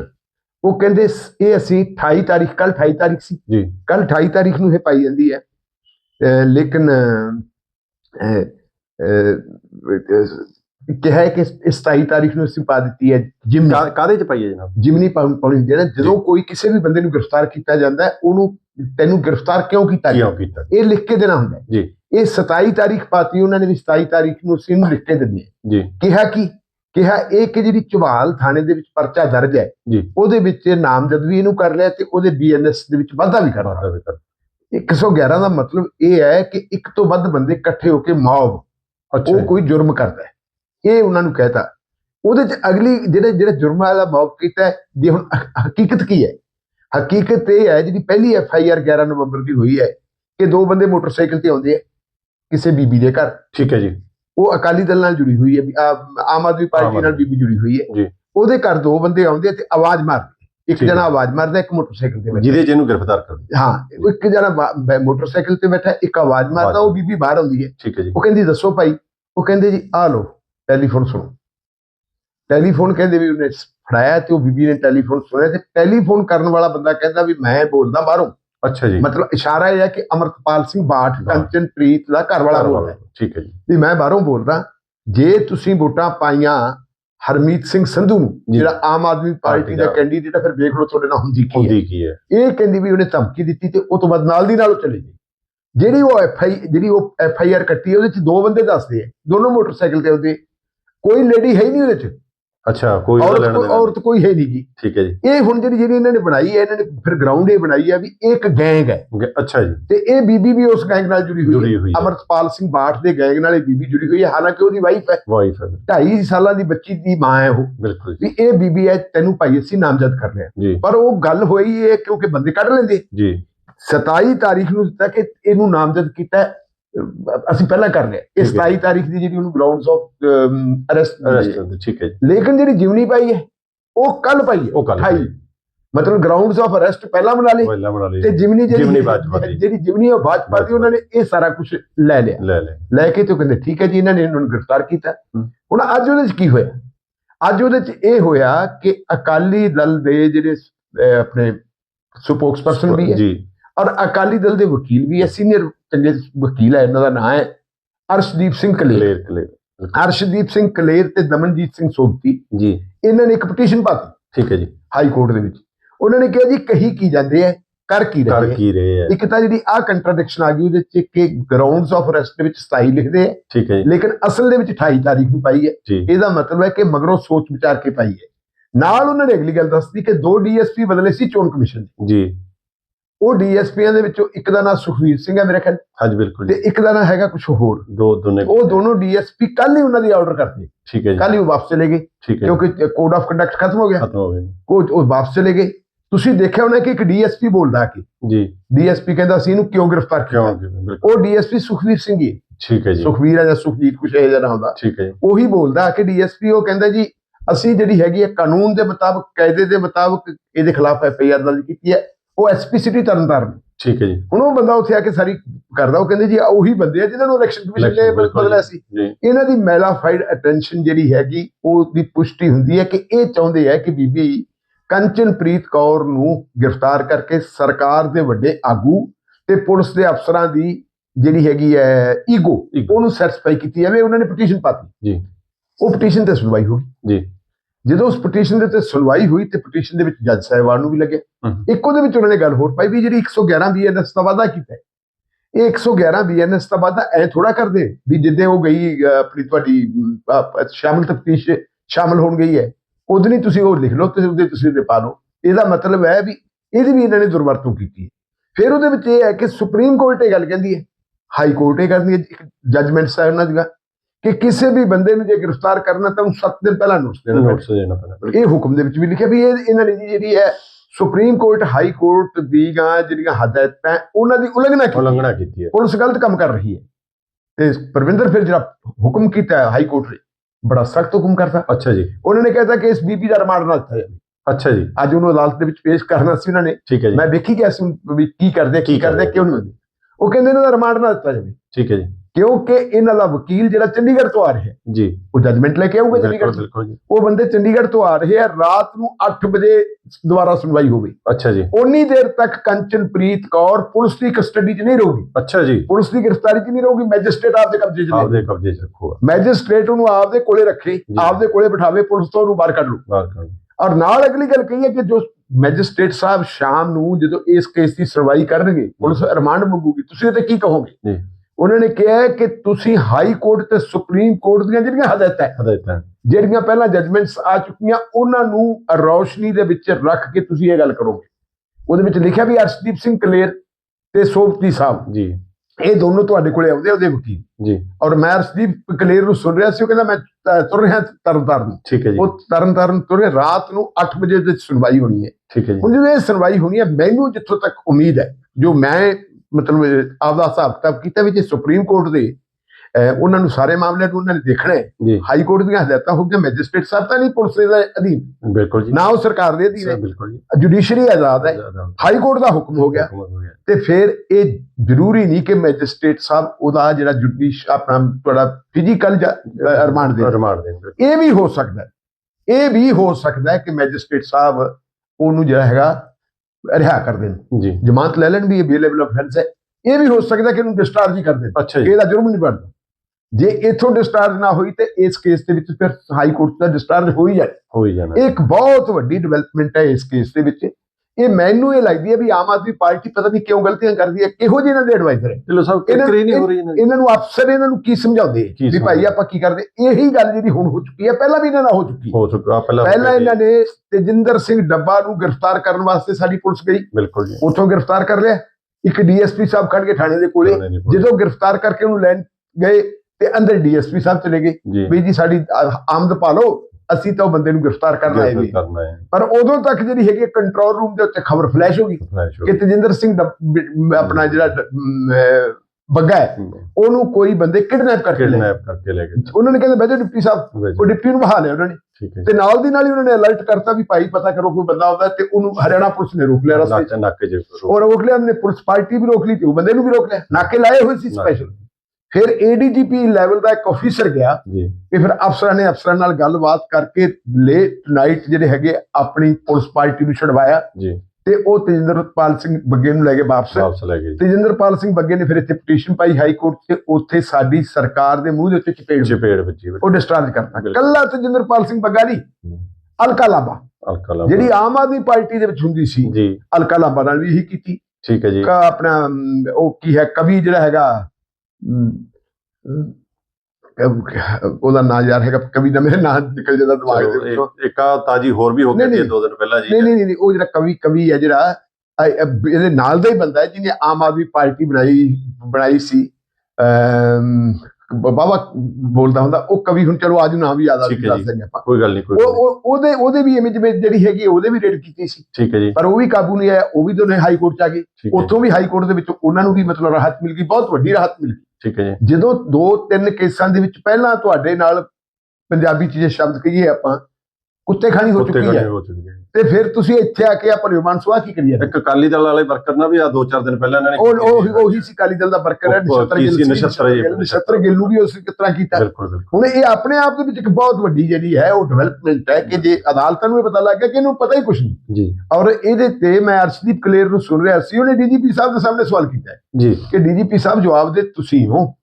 ਉਹ ਕਹਿੰਦੇ ਇਹ ਅਸੀਂ 28 ਤਾਰੀਖ ਕੱਲ 28 ਤਾਰੀਖ ਸੀ। ਜੀ। ਕੱਲ 28 ਤਾਰੀਖ ਨੂੰ ਇਹ ਪਾਈ ਜਾਂਦੀ ਹੈ। ਲੇਕਿਨ ਕਿਹਾ ਹੈ ਕਿ ਇਸ 27 ਤਾਰੀਖ ਨੂੰ ਅਸੀਂ ਪਾ ਦਿੱਤੀ ਹੈ ਜਿਮ ਕਾ- ਕਾਹਦੇ ਚ ਪਾਈਏ ਜਨਾਬ? ਜਿਮਨੀ ਪਾਉ- ਪਾਉਣੀ ਹੁੰਦੀ ਹੈ ਨਾ ਜਦੋਂ ਕੋਈ ਕਿਸੇ ਵੀ ਬੰਦੇ ਨੂੰ ਗ੍ਰਿਫਤਾਰ ਕੀਤਾ ਜਾਂਦਾ ਹੈ ਉਹਨੂੰ ਤੈਨੂੰ ਗ੍ਰਿਫਤਾਰ ਕਿਉਂ ਕੀਤਾ ਗਿਆ ਕੀਤਾ ਇਹ ਲਿਖ ਕੇ ਦੇਣਾ ਹੁੰਦਾ ਜੀ। ਇਹ 27 ਤਾਰੀਖ ਪਾਤੀ ਉਹਨਾਂ ਨੇ ਵੀ 27 ਤਾਰੀਖ ਨੂੰ ਅਸੀਂ ਲਿਖ ਕੇ ਦਿੰਦੇ ਹਾਂ। ਜੀ। ਕਿਹਾ ਕੀ? ਕਿਹਾ ਇਹ ਕਿ ਜਿਹੜੀ ਚਵਾਲ ਥਾਣੇ ਦੇ ਵਿੱਚ ਪਰਚਾ ਦਰਜ ਹੈ ਉਹਦੇ ਵਿੱਚ ਨਾਮਜ਼ਦ ਵੀ ਇਹਨੂੰ ਕਰ ਲਿਆ ਤੇ ਉਹਦੇ ਬੀਐਨਐਸ ਦੇ ਵਿੱਚ ਵਾਧਾ ਵੀ ਕਰਵਾ ਵਾਦਾ ਵੀ ਕਰ 111 ਦਾ ਮਤਲਬ ਇਹ ਹੈ ਕਿ ਇੱਕ ਤੋਂ ਵੱਧ ਬੰਦੇ ਇਕੱਠੇ ਹੋ ਕੇ ਮੌਬ ਉਹ ਕੋਈ ਜੁਰਮ ਕਰਦਾ ਹੈ। ਇਹ ਉਹਨਾਂ ਨੂੰ ਕਹਿਤਾ। ਉਹਦੇ ਚ ਅਗਲੀ ਜਿਹੜੇ ਜਿਹੜੇ ਜੁਰਮ ਵਾਲਾ ਮੌਬ ਕੀਤਾ ਜੇ ਹੁਣ ਹਕੀਕਤ ਕੀ ਹੈ? ਹਕੀਕਤ ਇਹ ਹੈ ਜਿਹੜੀ ਪਹਿਲੀ ਐਫ ਆਈ ਆਰ 11 ਨਵੰਬਰ ਦੀ ਹੋਈ ਹੈ ਕਿ ਦੋ ਬੰਦੇ ਮੋਟਰਸਾਈਕਲ ਤੇ ਆਉਂਦੇ ਆ ਕਿਸੇ ਬੀਬੀ ਦੇ ਘਰ। ਠੀਕ ਹੈ ਜੀ। ਉਹ ਅਕਾਲੀ ਦਲ ਨਾਲ ਜੁੜੀ ਹੋਈ ਹੈ ਆਮ ਆਦਮੀ ਪਾਰਟੀ। ਨਾਲ ਬੀਬੀ ਜੁੜੀ ਹੋਈ ਹੈ। ਜੀ। ਉਹਦੇ ਘਰ ਦੋ ਬੰਦੇ ਆਉਂਦੇ ਤੇ ਆਵਾਜ਼ ਮਾਰਦੇ ਇੱਕ। ਜਣਾ ਆਵਾਜ਼ ਮਾਰਦਾ ਇੱਕ ਮੋਟਰਸਾਈਕਲ ਤੇ ਬੈਠਾ। ਜਿਹਦੇ ਚ ਇਹਨੂੰ ਗ੍ਰਿਫਤਾਰ ਕਰ ਦਿੱਤਾ ਹਾਂ ਇੱਕ ਜਣਾ ਮੋਟਰਸਾਈਕਲ ਤੇ ਬੈਠਾ ਇੱਕ ਆਵਾਜ਼ ਮਾਰਦਾ ਉਹ ਬੀਬੀ ਬਾਹਰ ਆਉਂਦੀ ਹੈ। ਠੀਕ ਹੈ ਜੀ। ਉਹ ਕਹਿੰਦੀ ਦੱਸੋ ਭਾਈ। ਉਹ ਕਹਿੰਦੇ ਜੀ ਆ ਲਓ। ਟੈਲੀਫੋਨ ਸੁਣੋ। ਟੈਲੀਫੋਨ ਕਹਿੰਦੇ ਵੀ ਉਹਨੇ ਫੜਾਇਆ ਤੇ ਉਹ ਬੀਬੀ ਨੇ ਟੈਲੀਫੋਨ ਸੁਣਿਆ ਤੇ ਟੈਲੀਫੋਨ ਕਰਨ ਵਾਲਾ ਬੰਦਾ ਕਹਿੰਦਾ ਵੀ ਮੈਂ ਬੋਲਦਾ ਬਾਹਰੋਂ। ਅੱਛਾ ਜੀ। ਮਤਲਬ ਇਸ਼ਾਰਾ ਇਹ ਹੈ ਕਿ ਅਮਰਤਪਾਲ ਸਿੰਘ ਬਾਠ ਬਾਠ। ਕੰਚਨਪ੍ਰੀਤ ਦਾ ਘਰ ਵਾਲਾ ਬੋਲਦਾ ਹੈ। ਠੀਕ ਹੈ ਜੀ। ਵੀ ਮੈਂ ਬਾਹਰੋਂ ਬੋਲਦਾ ਜੇ ਤੁਸੀਂ ਵੋਟਾਂ ਪਾਈਆਂ ਹਰਮੀਤ ਸਿੰਘ ਸੰਧੂ ਨੂੰ। ਜਿਹੜਾ ਆਮ ਆਦਮੀ ਪਾਰਟੀ ਦਾ। ਕੈਂਡੀਡੇਟ ਹੈ ਫਿਰ ਵੇਖ ਲਓ ਤੁਹਾਡੇ ਨਾਲ ਹੁੰਦੀ ਕੀ ਹੈ। ਹੁੰਦੀ ਕੀ ਹੈ। ਇਹ ਕਹਿੰਦੀ ਵੀ ਉਹਨੇ ਧਮਕੀ ਦਿੱਤੀ ਤੇ ਉਹ ਤੋਂ ਬਾਅਦ ਨਾਲ ਦੀ ਨਾਲ ਉਹ ਚਲੇ ਗਈ। ਜਿਹੜੀ ਉਹ ਐਫ ਆਈ ਜਿਹੜੀ ਉਹ ਐਫ ਆਈ ਆਰ ਕੱਟੀ ਉਹਦੇ ਚ ਦੋ ਬੰਦੇ ਦੱਸਦੇ ਆ। ਦੋਨੋਂ ਮੋਟਰਸਾਈਕਲ ਤੇ ਆਉਂਦੇ ਕੋਈ ਲੇਡੀ ਹੈ ਹੀ ਨਹੀਂ ਉਹਦੇ ਚ। ਅੱਛਾ ਕੋਈ ਉਹਦਾ ਔਰਤ ਲੈਣ ਦੇਣਾ ਔਰਤ ਕੋਈ ਹੈ ਨਹੀਂ ਗੀ। ਠੀਕ ਹੈ ਜੀ। ਇਹ ਹੁਣ ਜਿਹੜੀ ਜਿਹੜੀ ਇਹਨਾਂ ਨੇ ਬਣਾਈ ਹੈ ਇਹਨਾਂ ਨੇ ਫਿਰ ਗਰਾਊਂਡ ਇਹ ਬਣਾਈ ਹੈ ਵੀ ਇਹ ਇੱਕ ਗੈਂਗ ਹੈ। ਗ- ਅੱਛਾ ਜੀ। ਤੇ ਇਹ ਬੀਬੀ ਵੀ ਉਸ ਗੈਂਗ ਨਾਲ ਜੁੜੀ ਹੋਈ ਜੁੜੀ ਹੈ। ਹੋਈ ਹੈ। ਅਮਰਤਪਾਲ ਸਿੰਘ ਬਾਠ ਦੇ ਗੈਂਗ ਨਾਲ ਇਹ ਬੀਬੀ ਜੁੜੀ ਹੋਈ ਹੈ। ਹਾਲਾਂਕਿ ਉਹਦੀ ਵਾਈਫ ਹੈ। ਵਾਈਫ ਹੈ। 2.5 ਸਾਲਾਂ ਦੀ ਬੱਚੀ ਦੀ ਮਾਂ ਹੈ ਉਹ। ਬਿਲਕੁਲ ਜੀ। ਵੀ ਇਹ ਬੀਬੀ ਹੈ ਤੈਨੂੰ ਭਾਈ ਅਸੀਂ ਨਾਮਜ਼ਦ ਕਰ ਲਿਆ ਜੀ। ਪਰ ਉਹ ਗੱਲ ਹੋਈ ਇਹ ਕਿਉਂਕਿ ਬੰਦੇ ਕੱਢ ਲੈਂਦੇ। ਜੀ। 27 ਤਾਰੀਖ ਨੂੰ ਦਿੱਤਾ ਕਿ ਇਹਨੂੰ ਨਾਮਜ਼ਦ ਕੀਤਾ ਹੈ, ਅਸੀਂ ਪਹਿਲਾਂ ਕਰ ਲਿਆ। ਇਹ ਠੀਕ ਹੈ। 27 ਤਾਰੀਖ ਦੀ ਜਿਹੜੀ ਉਹਨੂੰ ਗਰਾਊਂਡਸ ਆਫ ਅਰੈਸਟ ਅਰੈਸਟ ਠੀਕ ਹੈ ਲੇਕਿਨ ਜਿਹੜੀ ਜਿਵਨੀ ਪਾਈ ਹੈ ਉਹ ਕੱਲ ਪਾਈ ਹੈ। ਉਹ ਕੱਲ 28 ਮਤਲਬ ਗਰਾਊਂਡਸ ਆਫ ਅਰੈਸਟ ਪਹਿਲਾਂ ਬਣਾ ਲਈ ਪਹਿਲਾਂ ਬਣਾ ਲਈ ਤੇ ਜਿਮਨੀ ਜਿਹੜੀ ਜਿਵਨੀ ਉਹ 'ਚ ਪਾਤੀ ਉਹਨਾਂ ਨੇ ਇਹ ਸਾਰਾ ਕੁਝ ਲੈ ਲਿਆ। ਲੈ ਲੈ ਲੈ ਕੇ ਤੇ ਕਹਿੰਦੇ ਠੀਕ ਹੈ ਜੀ ਇਹਨਾਂ ਨੇ ਇਹਨਾਂ ਨੂੰ ਗ੍ਰਿਫਤਾਰ ਕੀਤਾ। ਹੁਣ ਅੱਜ ਉਹਦੇ 'ਚ ਕੀ ਹੋਇਆ? ਅੱਜ ਉਹਦੇ 'ਚ ਇਹ ਹੋਇਆ ਕਿ ਅਕਾਲੀ ਦਲ ਦੇ ਜਿਹੜੇ ਆਪਣੇ ਸਪੋਕਸਪਰਸਨ ਵੀ ਹੈ ਜੀ। ਔਰ ਅਕਾਲੀ ਦਲ ਦੇ ਵਕੀਲ ਵੀ ਹੈ ਸੀਨੀਅਰ ਚੰਗੇ ਵਕੀਲ ਹੈ ਇਹਨਾਂ ਦਾ ਨਾਮ ਹੈ ਅਰਸ਼ਦੀਪ ਸਿੰਘ ਕਲੇਰ। ਕਲੀਅਰ ਅਰਸ਼ਦੀਪ ਸਿੰਘ ਕਲੇਰ ਤੇ ਦਮਨਜੀਤ ਸਿੰਘ ਸੋਭਤੀ ਜੀ। ਇਹਨਾਂ ਨੇ ਇੱਕ ਪਟੀਸ਼ਨ ਪਾਤੀ ਠੀਕ ਹੈ ਜੀ। ਹਾਈ ਕੋਰਟ ਦੇ ਵਿੱਚ। ਉਹਨਾਂ ਨੇ ਕਿਹਾ ਜੀ ਕਹੀ ਕੀ ਜਾਂਦੇ ਹੈ ਕਰ ਕੀ ਕਰ ਰਹੇ ਹੈ। ਕੀ ਰਹੇ ਹੈ। ਇੱਕ ਤਾਂ ਜਿਹੜੀ ਆ ਕੰਟਰਡਿਕਸ਼ਨ ਆ ਗਈ ਉਹਦੇ ਚ ਕਿ ਗਰਾਊਂਡਸ ਆਫ ਅਰੈਸਟ ਦੇ ਵਿੱਚ 27 ਲਿਖਦੇ ਹੈ। ਠੀਕ ਹੈ ਜੀ। ਲੇਕਿਨ ਅਸਲ ਦੇ ਵਿੱਚ 28 ਤਾਰੀਖ ਨੂੰ ਪਾਈ ਹੈ। ਇਹਦਾ ਮਤਲਬ ਹੈ ਕਿ ਮਗਰੋਂ ਸੋਚ ਵਿਚਾਰ ਕੇ ਪਾਈ ਹੈ। ਨਾਲ ਉਹਨਾਂ ਨੇ ਅਗਲੀ ਗੱਲ ਦੱਸਦੀ ਕਿ ਦੋ ਡੀਐਸਪੀ ਬਦਲੇ ਸੀ ਚੋਣ ਕਮਿਸ਼ਨ ਦੇ। ਜੀ। ਉਹ ਡੀਐਸਪੀਆਂ ਦੇ ਵਿੱਚੋਂ ਇੱਕ ਦਾ ਨਾਮ ਸੁਖਵੀਰ ਸਿੰਘ ਹੈ ਮੇਰੇ ਖਿਆਲ। ਹਾਂਜੀ ਬਿਲਕੁਲ ਤੇ ਇੱਕ ਦਾ ਨਾਮ ਹੈਗਾ ਕੁਝ ਹੋਰ। ਦੋ ਦੋਨੇ ਉਹ ਦੋਨੋਂ ਡੀਐਸਪੀ ਕੱਲ ਹੀ ਉਹਨਾਂ ਦੀ ਆਰਡਰ ਕਰਤੇ। ਠੀਕ ਹੈ ਜੀ। ਕੱਲ ਹੀ ਉਹ ਵਾਪਸ ਚਲੇ ਗਏ। ਠੀਕ ਹੈ ਕਿਉਂਕਿ ਕੋਡ ਆਫ ਕੰਡਕਟ ਖਤਮ ਹੋ ਗਿਆ। ਖਤਮ ਹੋ ਗਏ ਉਹ ਉਹ ਵਾਪਸ ਚਲੇ ਗਏ। ਤੁਸੀਂ ਦੇਖਿਆ ਹੋਣਾ ਕਿ ਇੱਕ ਡੀਐਸਪੀ ਬੋਲਦਾ ਕਿ? ਜੀ। ਡੀਐਸਪੀ ਕਹਿੰਦਾ ਸੀ ਇਹਨੂੰ ਕਿਉਂ ਗ੍ਰਿਫਤਾਰ ਕਿਉਂ ਕੀਤਾ ਉਹ ਡੀਐਸਪੀ ਸੁਖਵੀਰ ਸਿੰਘ ਹੀ। ਠੀਕ ਹੈ ਜੀ। ਸੁਖਵੀਰ ਹੈ ਜਾਂ ਸੁਖਜੀਤ ਕੁਛ ਇਹ ਜਿਹਾ ਹੁੰਦਾ। ਠੀਕ ਹੈ ਉਹੀ ਬੋਲਦਾ ਕਿ ਡੀਐਸਪੀ ਉਹ ਕਹਿੰਦਾ ਜੀ ਅਸੀਂ ਜਿਹੜੀ ਹੈਗੀ ਹੈ ਕਾਨੂੰਨ ਦੇ ਮੁਤਾਬਕ ਕਾਇਦੇ ਦੇ ਮੁਤਾਬਕ ਇਹਦੇ ਖਿਲਾਫ ਐਫਆਈਆਰ ਦਰਜ ਕੀਤੀ ਹੈ। ਉਹ ਐਸਪੀ ਸਿਟੀ ਤਰਨਤਾਰਨ। ਠੀਕ ਹੈ ਜੀ। ਹੁਣ ਉਹ ਬੰਦਾ ਉੱਥੇ ਆ ਕੇ ਸਾਰੀ ਕਰਦਾ ਉਹ ਕਹਿੰਦੇ ਜੀ ਆਹ ਉਹੀ ਬੰਦੇ ਆ ਜਿਨ੍ਹਾਂ ਨੂੰ ਇਲੈਕਸ਼ਨ ਕਮਿਸ਼ਨ ਨੇ ਬਦਲਿਆ ਸੀ। ਇਹਨਾਂ ਦੀ ਮੈਲਾਫਾਈਡ ਅਟੈਂਸ਼ਨ ਜਿਹੜੀ ਹੈਗੀ ਉਹ ਦੀ ਪੁਸ਼ਟੀ ਹੁੰਦੀ ਹੈ ਕਿ ਇਹ ਚਾਹੁੰਦੇ ਆ ਕਿ ਬੀਬੀ ਕੰਚਨਪ੍ਰੀਤ ਕੌਰ ਨੂੰ ਗ੍ਰਿਫਤਾਰ ਕਰਕੇ ਸਰਕਾਰ ਦੇ ਵੱਡੇ ਆਗੂ ਤੇ ਪੁਲਿਸ ਦੇ ਅਫਸਰਾਂ ਦੀ ਜਿਹੜੀ ਹੈਗੀ ਹੈ ਈਗੋ ਉਹਨੂੰ ਸੈਟੀਸਫਾਈ ਕੀਤੀ ਜਾਵੇ ਉਹਨਾਂ ਨੇ ਪਟੀਸ਼ਨ ਪਾਤੀ। ਜੀ। ਉਹ ਪਟੀਸ਼ਨ ਤੇ ਸੁਣਵਾਈ ਹੋ ਗਈ। ਜੀ। ਜਦੋਂ ਉਸ ਪਟੀਸ਼ਨ ਦੇ ਤੇ ਸੁਣਵਾਈ ਹੋਈ ਤੇ ਪਟੀਸ਼ਨ ਦੇ ਵਿੱਚ ਜੱਜ ਸਾਹਿਬਾਨ ਨੂੰ ਵੀ ਲੱਗਿਆ। ਇੱਕ ਉਹਦੇ ਵਿੱਚ ਉਹਨਾਂ ਨੇ ਗੱਲ ਹੋਰ ਪਾਈ ਵੀ ਜਿਹੜੀ 111 ਬੀਐਨਐਸ ਦਾ ਵਾਅਦਾ ਕੀਤਾ ਹੈ, ਇਹ 111 ਬੀਐਨਐਸ ਦਾ ਵਾਅਦਾ ਐ ਥੋੜਾ ਕਰਦੇ ਵੀ ਜਿੱਦੇ ਉਹ ਗਈ ਆਪਣੀ ਤੁਹਾਡੀ ਸ਼ਾਮਲ ਤਫਤੀਸ਼ ਸ਼ਾਮਲ ਹੋਣ ਗਈ ਹੈ। ਉਦੋਂ ਹੀ ਤੁਸੀਂ ਉਹ ਲਿਖ ਲਓ ਤੇ ਉਹਦੇ ਤੁਸੀਂ ਉਹਦੇ ਪਾ ਲਓ। ਇਹਦਾ ਮਤਲਬ ਹੈ ਵੀ ਇਹਦੀ ਵੀ ਇਹਨਾਂ ਨੇ ਦੁਰਵਰਤੋਂ ਕੀਤੀ ਹੈ। ਫਿਰ ਉਹਦੇ ਵਿੱਚ ਇਹ ਹੈ ਕਿ ਸੁਪਰੀਮ ਕੋਰਟ ਇਹ ਗੱਲ ਕਹਿੰਦੀ ਹੈ ਹਾਈ ਕੋਰਟ ਇਹ ਕਹਿੰਦੀ ਹੈ ਜਜਮੈਂਟਸ ਹੈ ਉਹਨਾਂ ਦੀਆਂ ਕਿ ਕਿਸੇ ਵੀ ਬੰਦੇ ਨੂੰ ਜੇ ਗ੍ਰਿਫਤਾਰ ਕਰਨਾ ਤਾਂ ਉਹਨੂੰ 7 ਦਿਨ ਪਹਿਲਾਂ ਨੋਟਿਸ ਦੇਣਾ ਨੋਟਿਸ ਦੇਣਾ ਪੈਣਾ। ਇਹ ਹੁਕਮ ਦੇ ਵਿੱਚ ਵੀ ਲਿਖਿਆ ਵੀ ਇਹ ਇਹਨਾਂ ਨੇ ਜਿਹੜੀ ਹੈ ਸੁਪਰੀਮ ਕੋਰਟ ਹਾਈ ਕੋਰਟ ਦੀਆਂ ਜਿਹੜੀਆਂ ਹਦਾਇਤਾਂ ਉਹਨਾਂ ਦੀ ਉਲੰਘਣਾ ਕੀਤੀ ਉਲੰਘਣਾ ਕੀਤੀ ਹੈ। ਪੁਲਿਸ ਗਲਤ ਕੰਮ ਕਰ ਰਹੀ ਹੈ। ਤੇ ਪਰਵਿੰਦਰ ਫਿਰ ਜਿਹੜਾ ਹੁਕਮ ਕੀਤਾ ਹੈ ਹਾਈ ਕੋਰਟ ਨੇ ਬੜਾ ਸਖਤ ਹੁਕਮ ਕਰਤਾ। ਅੱਛਾ ਜੀ। ਉਹਨਾਂ ਨੇ ਕਹਿਤਾ ਕਿ ਇਸ ਬੀਬੀ ਦਾ ਰਿਮਾਂਡ ਨਾ ਦਿੱਤਾ ਜਾਵੇ। ਅੱਛਾ ਜੀ। ਅੱਜ ਉਹਨੂੰ ਅਦਾਲਤ ਦੇ ਵਿੱਚ ਪੇਸ਼ ਕਰਨਾ ਸੀ ਉਹਨਾਂ ਨੇ। ਠੀਕ ਹੈ ਜੀ। ਮੈਂ ਵੇਖੀ ਕਿ ਅਸੀਂ ਕੀ ਕਰਦੇ ਕੀ ਕਰਦੇ ਕਿਉਂ ਨਹੀਂ ਉਹ ਕਹਿੰਦੇ ਇਹਨਾਂ ਦਾ ਰਿਮਾਂਡ ਨਾ ਦਿੱਤਾ ਜਾਵੇ। ਠੀਕ ਹੈ ਜੀ। ਕਿਉਂਕਿ ਇਹਨਾਂ ਦਾ ਵਕੀਲ ਜਿਹੜਾ ਚੰਡੀਗੜ੍ਹ ਤੋਂ ਆ ਰਿਹਾ ਜੀ। ਉਹ ਜਜਮੈਂਟ ਲੈ ਕੇ ਆਊਗਾ ਚੰਡੀਗੜ੍ਹ ਬਿਲਕੁਲ ਜੀ। ਉਹ ਬੰਦੇ ਚੰਡੀਗੜ੍ਹ ਤੋਂ ਆ ਰਹੇ ਆ ਰਾਤ ਨੂੰ 8 ਵਜੇ ਦੁਬਾਰਾ ਸੁਣਵਾਈ ਹੋਵੇ। ਅੱਛਾ ਜੀ। ਉਨੀ ਦੇਰ ਤੱਕ ਕੰਚਨਪ੍ਰੀਤ ਕੌਰ ਪੁਲਿਸ ਦੀ ਕਸਟਡੀ 'ਚ ਨਹੀਂ ਰਹੂਗੀ। ਅੱਛਾ ਜੀ। ਪੁਲਿਸ ਦੀ ਗ੍ਰਿਫਤਾਰੀ 'ਚ ਨਹੀਂ ਰਹੂਗੀ ਮੈਜਿਸਟ੍ਰੇਟ ਆਪਦੇ ਕਬਜ਼ੇ 'ਚ ਲੈ ਆਪਦੇ ਕਬਜ਼ੇ 'ਚ ਰੱਖੂਗਾ ਮੈਜਿਸਟ੍ਰੇਟ ਉਹਨੂੰ ਆਪਦੇ ਕੋਲੇ ਰੱਖੇ ਆਪਦੇ ਕੋਲੇ ਬਿਠਾਵੇ ਪੁਲਿਸ ਤੋਂ ਉਹਨੂੰ ਬਾਹਰ ਕੱਢ ਲੂ ਬਾਹਰ ਕਰ ਔਰ ਨਾਲ ਅਗਲੀ ਗੱਲ ਕਹੀ ਹੈ ਕਿ ਜੋ ਮੈਜਿਸਟ੍ਰੇਟ ਸਾਹਿਬ ਸ਼ਾਮ ਨੂੰ ਜਦੋਂ ਇਸ ਕੇਸ ਦੀ ਸੁਣਵਾਈ ਕਰਨਗੇ ਪੁਲਿਸ ਰਿਮਾਂਡ ਮੰਗੂਗੀ ਤੁਸੀਂ ਤੇ ਕੀ ਕਹੋਗੇ? ਜੀ। ਉਹਨਾਂ ਨੇ ਕਿਹਾ ਕਿ ਤੁਸੀਂ ਹਾਈ ਕੋਰਟ ਤੇ ਸੁਪਰੀਮ ਕੋਰਟ ਦੀਆਂ ਜਿਹੜੀਆਂ ਹਦਾਇਤਾਂ ਹੈ, ਹਦਾਇਤਾਂ ਜਿਹੜੀਆਂ ਪਹਿਲਾਂ ਜਜਮੈਂਟਸ ਆ ਚੁੱਕੀਆਂ ਉਹਨਾਂ ਨੂੰ ਰੌਸ਼ਨੀ ਦੇ ਵਿੱਚ ਰੱਖ ਕੇ ਤੁਸੀਂ ਇਹ ਗੱਲ ਕਰੋਗੇ। ਉਹਦੇ ਵਿੱਚ ਲਿਖਿਆ ਵੀ ਅਰਸ਼ਦੀਪ ਸਿੰਘ ਕਲੇਰ ਤੇ ਸੋਭਤੀ ਸਾਹਿਬ। ਜੀ। ਇਹ ਦੋਨੋਂ ਤੁਹਾਡੇ ਕੋਲੇ ਆਉਂਦੇ ਉਹਦੇ ਵਕੀਲ। ਜੀ। ਔਰ ਮੈਂ ਅਰਸ਼ਦੀਪ ਕਲੇਰ ਨੂੰ ਸੁਣ ਰਿਹਾ ਸੀ ਉਹ ਕਹਿੰਦਾ ਮੈਂ ਤੁਰ ਰਿਹਾ ਤਰਨਤਾਰਨ ਠੀਕ ਹੈ ਜੀ। ਉਹ ਤਰਨਤਾਰਨ ਤੁਰੇ ਰਾਤ ਨੂੰ 8 ਵਜੇ ਦੇ ਸੁਣਵਾਈ ਹੋਣੀ ਹੈ। ਠੀਕ ਹੈ ਜੀ। ਹੁਣ ਜਦੋਂ ਇਹ ਸੁਣਵਾਈ ਹੋਣੀ ਹੈ ਮੈਨੂੰ ਜਿੱਥੋਂ ਤੱਕ ਉਮੀਦ ਹੈ ਜੋ ਮੈਂ ਮਤਲਬ ਆਪਦਾ ਹਿਸਾਬ ਕਿਤਾਬ ਕੀਤਾ ਵੀ ਜੇ ਸੁਪਰੀਮ ਕੋਰਟ ਦੇ ਉਹਨਾਂ ਨੂੰ ਸਾਰੇ ਮਾਮਲੇ ਨੂੰ ਉਹਨਾਂ ਨੇ ਦੇਖਣਾ ਹੈ ਹਾਈ ਕੋਰਟ ਦੀਆਂ ਹਦਾਇਤਾਂ ਹੋ ਗਈਆਂ ਮੈਜਿਸਟ੍ਰੇਟ ਸਾਹਿਬ ਤਾਂ ਨਹੀਂ ਪੁਲਿਸ ਦੇ ਅਧੀਨ। ਬਿਲਕੁਲ ਜੀ। ਨਾ ਉਹ ਸਰਕਾਰ ਦੇ ਅਧੀਨ ਹੈ। ਬਿਲਕੁਲ ਜੀ। ਜੁਡੀਸ਼ਰੀ ਆਜ਼ਾਦ ਹੈ। ਹਾਈ ਕੋਰਟ ਦਾ ਹੁਕਮ ਹੋ ਗਿਆ। ਤੇ ਫਿਰ ਇਹ ਜ਼ਰੂਰੀ ਨਹੀਂ ਕਿ ਮੈਜਿਸਟ੍ਰੇਟ ਸਾਹਿਬ ਉਹਦਾ ਜਿਹੜਾ ਜੁਡੀਸ਼ ਆਪਣਾ ਤੁਹਾਡਾ ਫਿਜ਼ੀਕਲ ਰਿਮਾਂਡ ਦੇ ਰਿਮਾਂਡ ਬਿਲਕੁਲ। ਇਹ ਵੀ ਹੋ ਸਕਦਾ ਹੈ। ਇਹ ਵੀ ਹੋ ਸਕਦਾ ਹੈ ਕਿ ਮੈਜਿਸਟ੍ਰੇਟ ਸਾਹਿਬ ਉਹਨੂੰ ਜਿਹੜਾ ਹੈਗਾ ਰਿਹਾ ਕਰ ਦੇਣ। ਜੀ। ਜ਼ਮਾਨਤ ਲੈ ਲੈਣ ਵੀ ਇਹ ਬੇਲੇਬਲ ਆਫੈਂਸ ਹੈ। ਇਹ ਵੀ ਹੋ ਸਕਦਾ ਕਿ ਇਹਨੂੰ ਡਿਸਚਾਰਜ ਹੀ ਕਰ ਦੇਣ। ਅੱਛਾ ਜੀ। ਇਹਦਾ ਜੁਰਮ ਨਹੀਂ ਬਣਦਾ। ਜੇ ਇਥੋਂ ਡਿਸਚਾਰਜ ਨਾ ਹੋਈ ਤੇ ਇਸ ਕੇਸ ਦੇ ਵਿੱਚ ਫਿਰ ਹਾਈ ਕੋਰਟ ਦਾ ਡਿਸਚਾਰਜ ਹੋ ਹੀ ਜਾਏ। ਹੋ ਹੀ ਜਾਣਾ। ਇੱਕ ਬਹੁਤ ਵੱਡੀ ਡਿਵੈਲਪਮੈਂਟ ਹੈ ਇਸ ਕੇਸ ਦੇ ਵਿੱਚ। ਇਹ ਮੈਨੂੰ ਇਹ ਲੱਗਦੀ ਹੈ ਵੀ ਆਮ ਆਦਮੀ ਪਾਰਟੀ ਪਤਾ ਨਹੀਂ ਕਿਉਂ ਗਲਤੀਆਂ ਕਰਦੀ ਹੈ ਕਿਹੋ ਜਿਹੇ ਇਹਨਾਂ ਦੇ ਐਡਵਾਈਜ਼ਰ ਹੈ ਚਲੋ ਇਹਨਾਂ- ਕਿਕਰੀ ਨਹੀਂ ਹੋ ਰਹੀ ਇਹਨਾਂ ਦੀ। ਇਹਨਾਂ ਨੂੰ ਅਫਸਰ ਇਹਨਾਂ ਨੂੰ ਕੀ ਸਮਝਾਉਂਦੇ? ਵੀ ਭਾਈ? ਆਪਾਂ ਕੀ ਕਰਦੇ? ਇਹੀ ਗੱਲ ਜਿਹੜੀ ਹੁਣ ਹੋ ਚੁੱਕੀ ਹੈ ਪਹਿਲਾਂ ਵੀ ਇਹਨਾਂ ਨਾਲ ਹੋ ਚੁੱਕੀ ਹੈ। ਚੁੱਕਾ ਪਹਿਲਾਂ ਪਹਿਲਾਂ ਇਹਨਾਂ ਨੇ ਤੇਜਿੰਦਰ ਸਿੰਘ ਡੱਬਾ ਨੂੰ ਗ੍ਰਿਫਤਾਰ ਕਰਨ ਵਾਸਤੇ ਸਾਡੀ ਪੁਲਿਸ ਗਈ। ਬਿਲਕੁਲ ਜੀ। ਉੱਥੋਂ ਗ੍ਰਿਫਤਾਰ ਕਰ ਲਿਆ। ਇੱਕ ਡੀਐਸਪੀ ਸਾਹਿਬ ਖੜ ਕੇ ਥਾਣੇ ਦੇ ਕੋਲੇ। ਜਦੋਂ ਗ੍ਰਿਫਤਾਰ ਕਰਕੇ ਉਹਨੂੰ ਲੈਣ ਗਏ ਤੇ ਅੰਦਰ ਡੀਐਸਪੀ ਸਾਹਿਬ ਚਲੇ ਗਏ। ਵੀ ਜੀ ਸਾਡੀ ਆਮਦ ਪਾ ਲਓ। ਅਸੀਂ ਤਾਂ ਉਹ ਬੰਦੇ ਨੂੰ ਗ੍ਰਿਫਤਾਰ ਕਰਨਾ ਹੈ ਵੀ। ਕਰਨਾ ਹੈ ਪਰ ਉਦੋਂ ਤੱਕ ਜਿਹੜੀ ਹੈਗੀ ਕੰਟਰੋਲ ਰੂਮ ਦੇ ਉੱਤੇ ਖਬਰ ਫਲੈਸ਼ ਹੋ ਗਈ। ਕਿ ਤੇਜਿੰਦਰ ਸਿੰਘ ਆਪਣਾ ਜਿਹੜਾ ਬੱਗਾ ਹੈ ਉਹਨੂੰ ਕੋਈ ਬੰਦੇ ਕਿਡਨੈਪ ਕਰਕੇ ਲੈ ਗਏ। ਕਿਡਨੈਪ ਕਰਕੇ ਲੈ ਗਏ। ਉਹਨਾਂ ਨੇ ਕਹਿੰਦੇ ਬੈਜੋ ਡਿਪਟੀ ਸਾਹਿਬ। ਉਹ ਡਿਪਟੀ ਨੂੰ ਬਹਾ ਲਿਆ ਉਹਨਾਂ ਨੇ। ਤੇ ਨਾਲ ਦੀ ਨਾਲ ਹੀ ਉਹਨਾਂ ਨੇ ਅਲਰਟ ਕਰਤਾ ਵੀ ਭਾਈ ਪਤਾ ਕਰੋ ਕੋਈ ਬੰਦਾ ਆਉਂਦਾ ਤੇ ਉਹਨੂੰ ਹਰਿਆਣਾ ਪੁਲਿਸ ਨੇ ਰੋਕ ਲਿਆ ਰਸਤੇ 'ਚ। ਨੱਕ ਜੇ ਔਰ ਰੋਕ ਲਿਆ ਉਹਨੇ ਪੁਲਿਸ ਪਾਰਟੀ ਵੀ ਰੋਕ ਲਈ ਤੇ ਉਹ ਬੰਦੇ ਨੂੰ ਵੀ ਰੋਕ ਲਿਆ। ਨਾਕੇ ਲਾਏ ਹੋਏ ਸੀ ਸਪੈਸ਼ਲ ਫਿਰ ਏਡੀਜੀਪੀ ਲੈਵਲ ਦਾ ਇੱਕ ਅਫੀਸਰ ਗਿਆ ਜੀ। ਕਿ ਫਿਰ ਅਫਸਰਾਂ ਨੇ ਅਫਸਰਾਂ ਨਾਲ ਗੱਲਬਾਤ ਕਰਕੇ ਲੇਟ ਨਾਈਟ ਜਿਹੜੇ ਹੈਗੇ ਆਪਣੀ ਪੁਲਿਸ ਪਾਰਟੀ ਨੂੰ ਛਡਵਾਇਆ। ਜੀ। ਤੇ ਉਹ ਤੇਜਿੰਦਰਪਾਲ ਸਿੰਘ ਬੱਗੇ ਨੂੰ ਲੈ ਕੇ ਵਾਪਸ। ਵਾਪਸ ਲੈ ਗਏ ਤੇਜਿੰਦਰਪਾਲ ਸਿੰਘ ਬੱਗੇ ਨੇ ਫਿਰ ਇੱਥੇ ਪਟੀਸ਼ਨ ਪਾਈ ਹਾਈ ਕੋਰਟ 'ਚ ਉੱਥੇ ਸਾਡੀ ਸਰਕਾਰ ਦੇ ਮੂੰਹ ਦੇ ਉੱਤੇ ਚਪੇੜ। ਚਪੇੜ ਵੱਜੀ ਉਹ ਡਿਸਚਾਰਜ ਕਰਤਾ। ਕੱਲਾ ਤੇਜਿੰਦਰਪਾਲ ਸਿੰਘ ਬੱਗਾ ਨਹੀਂ ਅਲਕਾ ਲਾਂਬਾ। ਅਲਕਲਾ ਜਿਹੜੀ ਆਮ ਆਦਮੀ ਪਾਰਟੀ ਦੇ ਵਿੱਚ ਹੁੰਦੀ ਸੀ ਜੀ। ਅਲਕਾ ਲਾਂਬਾ ਨਾਲ ਵੀ ਇਹੀ ਕੀਤੀ। ਠੀਕ ਹੈ ਜੀ। ਕਾ ਆਪਣਾ ਉਹ ਕੀ ਹੈ ਕਵੀ ਜਿਹੜਾ ਹੈਗਾ ਉਹਦਾ ਨਾਂ ਯਾਰ ਹੈਗਾ ਕਵੀ ਦਾ ਮੇਰੇ ਨਾਂ ਨਿਕਲ ਜਾਂਦਾ ਦਿਮਾਗ ਦੇ ਵਿੱਚੋਂ ਇੱਕ- ਤਾਜੀ ਹੋਰ ਵੀ ਹੋ ਗਈ। ਦੋ ਦਿਨ ਪਹਿਲਾਂ ਜੀ। ਨਹੀਂ ਨਹੀਂ ਨਹੀਂ ਉਹ ਜਿਹੜਾ ਕਵੀ ਕਵੀ ਹੈ ਜਿਹੜਾ ਇਹਦੇ ਨਾਲ ਦਾ ਹੀ ਬੰਦਾ ਹੈ ਜਿਹਨੇ ਆਮ ਆਦਮੀ ਪਾਰਟੀ ਬਣਾਈ ਬਣਾਈ ਸੀ। ਬਾਬਾ ਬੋਲਦਾ ਹੁੰਦਾ ਉਹ ਕਵੀ ਹੁਣ ਚਲੋ ਆਜੂ ਨਾਮ ਵੀ ਯਾਦ ਆ ਠੀਕ ਹੈ ਦੱਸ। ਦਿੰਦੇ ਆਪਾਂ। ਕੋਈ ਗੱਲ ਨਹੀਂ ਕੋਈ ਉਹਦੇ ਉਹਦੇ ਵੀ ਇਮੇਜ ਜਿਹੜੀ ਹੈਗੀ ਉਹਦੇ ਵੀ ਰੇਡ ਕੀਤੀ ਸੀ। ਠੀਕ ਹੈ ਜੀ। ਪਰ ਉਹ ਵੀ ਕਾਬੂ ਨਹੀਂ ਆਇਆ ਉਹ ਵੀ ਦੋਨੇ ਹਾਈ ਕੋਰਟ ਚ ਆ ਗਏ। ਉੱਥੋਂ ਵੀ ਹਾਈ ਕੋਰਟ ਦੇ ਵਿੱਚ ਉਹਨਾਂ ਨੂੰ ਵੀ ਮਤਲਬ ਰਾਹਤ ਮਿਲ ਗਈ ਬਹੁਤ ਵੱਡੀ ਰਾਹਤ ਮਿਲ ਗਈ। ਠੀਕ ਹੈ ਜੀ ਜਦੋਂ ਦੋ ਤਿੰਨ ਕੇਸਾਂ ਦੇ ਵਿੱਚ ਪਹਿਲਾਂ ਤੁਹਾਡੇ ਨਾਲ ਪੰਜਾਬੀ ਚ ਜੇ ਸ਼ਬਦ ਕਹੀਏ ਆਪਾਂ ਕੁੱਤੇ ਖਾਣੀ ਹੋ ਚੁੱਕੇ ਹੈ। ਤੇ ਫਿਰ ਤੁਸੀਂ ਇੱਥੇ ਆ ਕੇ ਆਪਾਂ ਨਿਰਮਾਣ ਸੁਆਹ ਕੀ ਕਰੀਏ? ਇੱਕ ਅਕਾਲੀ ਦਲ ਵਾਲੇ ਵਰਕਰ ਨਾਲ ਵੀ ਆ ਦੋ ਚਾਰ ਦਿਨ ਪਹਿਲਾਂ ਇਹਨਾਂ ਨੇ ਉਹ ਉਹ। ਉਹੀ ਸੀ ਕਾਲੀ ਦਲ ਦਾ ਵਰਕਰ ਹੈ ਉਹ- ਨਛੱਤਰ ਕੀ ਗਿੱਲ ਨੂੰ ਵੀ ਉਸ ਤਰ੍ਹਾਂ ਕੀਤਾ। ਹੁਣ ਇਹ ਆਪਣੇ ਆਪ ਦੇ ਵਿੱਚ ਇੱਕ ਬਹੁਤ ਵੱਡੀ ਜਿਹੜੀ ਹੈ ਉਹ ਡਿਵੈਲਪਮੈਂਟ ਹੈ ਕਿ ਜੇ ਅਦਾਲਤਾਂ ਨੂੰ ਇਹ ਪਤਾ ਲੱਗ ਗਿਆ ਕਿ ਇਹਨੂੰ ਪਤਾ ਹੀ ਕੁਝ ਨਹੀਂ। ਜੀ। ਔਰ ਇਹਦੇ ਤੇ ਮੈਂ ਅਰਸ਼ਦੀਪ ਕਲੇਰ ਨੂੰ ਸੁਣ ਰਿਹਾ ਸੀ ਉਹਨੇ ਡੀਜੀਪੀ ਸਾਹਿਬ ਦੇ ਸਾਹਮਣੇ ਸਵਾਲ ਕੀਤਾ ਜੀ। ਕਿ ਡੀਜੀਪੀ ਸਾਹਿਬ ਜਵਾਬ ਦੇ ਤੁਸੀਂ ਹੋ।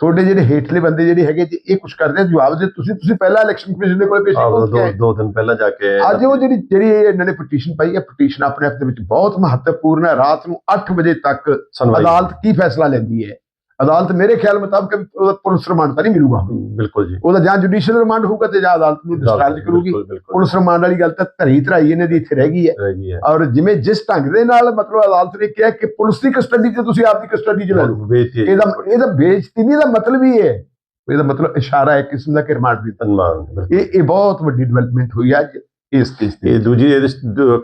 ਤੁਹਾਡੇ ਜਿਹੜੇ ਹੇਠਲੇ ਬੰਦੇ ਜਿਹੜੇ ਹੈਗੇ ਜੇ ਇਹ ਕੁਝ ਕਰਦੇ ਆ, ਜਵਾਬ ਦੇ ਤੁਸੀਂ ਤੁਸੀਂ ਪਹਿਲਾਂ ਇਲੈਕਸ਼ਨ ਕਮਿਸ਼ਨ ਦੇ ਕੋਲ ਪੇਸ਼ ਆਹ ਦੋ ਦੋ ਦਿਨ ਪਹਿਲਾਂ ਜਾ ਕੇ ਅੱਜ ਉਹ ਜਿਹੜੀ ਜਿਹੜੀ ਇਹਨਾਂ ਨੇ ਪਟੀਸ਼ਨ ਪਾਈ ਹੈ ਪਟੀਸ਼ਨ ਆਪਣੇ ਆਪ ਦੇ ਵਿੱਚ ਬਹੁਤ ਮਹੱਤਵਪੂਰਨ ਹੈ। ਰਾਤ ਨੂੰ 8 ਵਜੇ ਤੱਕ ਸੁਣਵਾਈ। ਅਦਾਲਤ ਕੀ ਫੈਸਲਾ ਲੈਂਦੀ ਹੈ? ਅਦਾਲਤ ਮੇਰੇ ਖਿਆਲ ਮੁਤਾਬਕ ਉਹਦਾ ਪੁਲਿਸ ਰਿਮਾਂਡ ਤਾਂ ਨਹੀਂ ਮਿਲੂਗਾ। ਬਿਲਕੁਲ ਜੀ। ਉਹਦਾ ਜਾਂ ਜੁਡੀਸ਼ੀਅਲ ਰਿਮਾਂਡ ਹੋਊਗਾ ਤੇ ਜਾਂ ਅਦਾਲਤ ਨੂੰ ਡਿਸਚਾਰਜ ਕਰੂਗੀ। ਪੁਲਿਸ ਰਿਮਾਂਡ ਵਾਲੀ ਗੱਲ ਤਾਂ ਧਰੀ ਧਰਾਈ ਇਹਨਾਂ ਦੀ ਇੱਥੇ ਰਹਿ ਗਈ ਹੈ। ਔਰ ਜਿਵੇਂ ਜਿਸ ਢੰਗ ਦੇ ਨਾਲ ਮਤਲਬ ਅਦਾਲਤ ਨੇ ਕਿਹਾ ਕਿ ਪੁਲਿਸ ਦੀ ਕਸਟਡੀ 'ਚ ਤੁਸੀਂ ਆਪਦੀ ਕਸਟਡੀ 'ਚ ਲੈ ਲਓ। ਇਹਦਾ ਇਹਦਾ ਬੇਇੱਜ਼ਤੀ ਨਹੀਂ ਦਾ ਮਤਲਬ ਹੀ ਹੈ। ਇਹਦਾ ਮਤਲਬ ਇਸ਼ਾਰਾ ਹੈ ਕਿਸਮ ਦਾ ਕਿ ਰਿਮਾਂਡ ਦਿੱਤਾ। ਇਹ ਇਹ ਬਹੁਤ ਵੱਡੀ ਡਿਵੈਲਪਮੈਂਟ ਹੋਈ ਹੈ ਇਸ ਤੇ। ਇਹ ਦੂਜੀ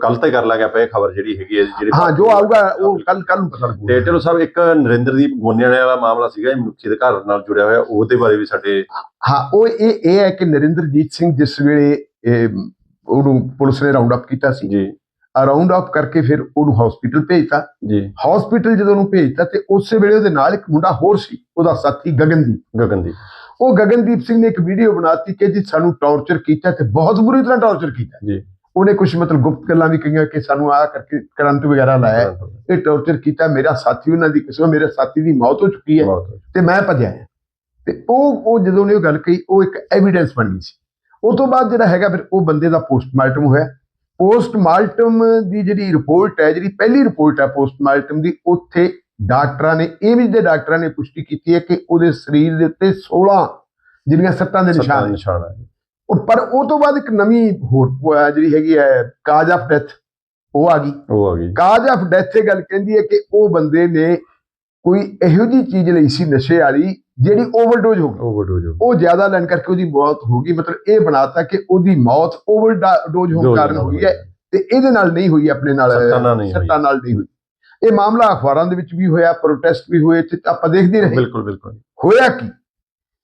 ਕੱਲ ਤੇ ਕਰ ਲਾਂਗੇ ਆਪਾਂ ਇਹ ਖਬਰ ਜਿਹੜੀ ਹੈਗੀ ਹੈ ਜਿਹੜੀ ਹਾਂ ਜੋ ਆਊਗਾ ਉਹ ਕੱਲ ਕੱਲ ਨੂੰ ਪਤਾ ਲੱਗੂਗਾ। ਤੇ ਸਾਹਿਬ ਇੱਕ ਨਰਿੰਦਰਦੀਪ ਗੋਨਿਆਣੇ ਵਾਲਾ ਮਾਮਲਾ ਸੀਗਾ ਇਹ ਮਨੁੱਖੀ ਅਧਿਕਾਰ ਨਾਲ ਜੁੜਿਆ ਹੋਇਆ ਉਹਦੇ ਬਾਰੇ ਵੀ ਸਾਡੇ ਹਾਂ ਉਹ ਇਹ ਇਹ ਹੈ ਕਿ ਨਰਿੰਦਰਜੀਤ ਸਿੰਘ ਜਿਸ ਵੇਲੇ ਉਹਨੂੰ ਪੁਲਿਸ ਨੇ ਰਾਉਂਡ ਅਪ ਕੀਤਾ ਸੀ। ਜੀ। ਰਾਉਂਡ ਅਪ ਕਰਕੇ ਫਿਰ ਉਹਨੂੰ ਹਸਪੀਟਲ ਭੇਜਤਾ। ਜੀ। ਹਸਪੀਟਲ ਜਦੋਂ ਉਹਨੂੰ ਭੇਜਤਾ ਤੇ ਉਸੇ ਵੇਲੇ ਉਹਦੇ ਨਾਲ ਇੱਕ ਮੁੰਡਾ ਹੋਰ ਸੀ ਉਹਦਾ ਸਾਥੀ ਗਗਨਦੀਪ। ਗਗਨਦੀਪ। ਉਹ ਗਗਨਦੀਪ ਸਿੰਘ ਨੇ ਇੱਕ ਵੀਡੀਓ ਬਣਾਤੀ ਕਿ ਜੀ ਸਾਨੂੰ ਟੌਰਚਰ ਕੀਤਾ ਤੇ ਬਹੁਤ ਬੁਰੀ ਤਰ੍ਹਾਂ ਟੌਰਚਰ ਕੀਤਾ। ਜੀ। ਉਹਨੇ ਕੁਝ ਮਤਲਬ ਗੁਪਤ ਗੱਲਾਂ ਵੀ ਕਹੀਆਂ ਕਿ ਸਾਨੂੰ ਆ ਕਰਕੇ ਕਰੰਟ ਵਗੈਰਾ ਲਾਇਆ। ਇਹ ਟੌਰਚਰ ਕੀਤਾ ਮੇਰਾ ਸਾਥੀ ਉਹਨਾਂ ਦੀ ਕਿਸਮ ਮੇਰੇ ਸਾਥੀ ਦੀ ਮੌਤ ਹੋ ਚੁੱਕੀ ਹੈ ਤੇ ਮੈਂ ਭੱਜਿਆ ਤੇ ਉਹ ਉਹ ਜਦੋਂ ਉਹਨੇ ਉਹ ਗੱਲ ਕਹੀ ਉਹ ਇੱਕ ਐਵੀਡੈਂਸ ਬਣ ਗਈ ਸੀ। ਉਸ ਤੋਂ ਬਾਅਦ ਜਿਹੜਾ ਹੈਗਾ ਫਿਰ ਉਹ ਬੰਦੇ ਦਾ ਪੋਸਟਮਾਰਟਮ ਹੋਇਆ। ਪੋਸਟਮਾਰਟਮ ਦੀ ਜਿਹੜੀ ਰਿਪੋਰਟ ਹੈ ਜਿਹੜੀ ਪਹਿਲੀ ਰਿਪੋਰਟ ਹੈ ਪੋਸਟਮਾਰਟਮ ਦੀ ਉੱਥੇ ਡਾਕਟਰਾਂ ਨੇ ਏਮਜ ਦੇ ਡਾਕਟਰਾਂ ਨੇ ਪੁਸ਼ਟੀ ਕੀਤੀ ਹੈ ਕਿ ਉਹਦੇ ਸਰੀਰ ਦੇ ਉੱਤੇ 16 ਜਿਹੜੀਆਂ ਸੱਟਾਂ ਦੇ ਨਿਸ਼ਾਨ ਨਿਸ਼ਾਨ ਹੈ ਉਹ ਪਰ ਉਹ ਤੋਂ ਬਾਅਦ ਇੱਕ ਨਵੀਂ ਹੋਰ ਜਿਹੜੀ ਹੈਗੀ ਹੈ ਕਾਜ ਆਫ ਡੈਥ ਉਹ ਆ ਗਈ। ਉਹ ਆ ਗਈ। ਕਾਜ ਆਫ ਡੈਥ ਇਹ ਗੱਲ ਕਹਿੰਦੀ ਹੈ ਕਿ ਉਹ ਬੰਦੇ ਨੇ ਕੋਈ ਇਹੋ ਜਿਹੀ ਚੀਜ਼ ਲਈ ਸੀ ਨਸ਼ੇ ਵਾਲੀ ਜਿਹੜੀ ਓਵਰਡੋਜ਼ ਹੋ ਗਈ। ਓਵਰਡੋਜ਼ ਉਹ ਜ਼ਿਆਦਾ ਲੈਣ ਕਰਕੇ ਉਹਦੀ ਮੌਤ ਹੋ ਗਈ। ਮਤਲਬ ਇਹ ਬਣਾਤਾ ਕਿ ਉਹਦੀ ਮੌਤ ਓਵਰਡੋਜ਼ ਹੋਣ ਕਾਰਨ ਹੋਈ ਹੈ ਤੇ ਇਹਦੇ ਨਾਲ ਨਹੀਂ ਹੋਈ ਆਪਣੇ ਨਾਲ ਸੱਟਾਂ ਨਾਲ ਨਹੀਂ ਹੋਈ। ਇਹ ਮਾਮਲਾ ਅਖਬਾਰਾਂ ਦੇ ਵਿੱਚ ਵੀ ਹੋਇਆ ਪ੍ਰੋਟੈਸਟ ਵੀ ਹੋਏ ਤੇ ਆਪਾਂ ਦੇਖਦੇ ਰਹੇ। ਬਿਲਕੁਲ ਬਿਲਕੁਲ। ਹੋਇਆ ਕੀ?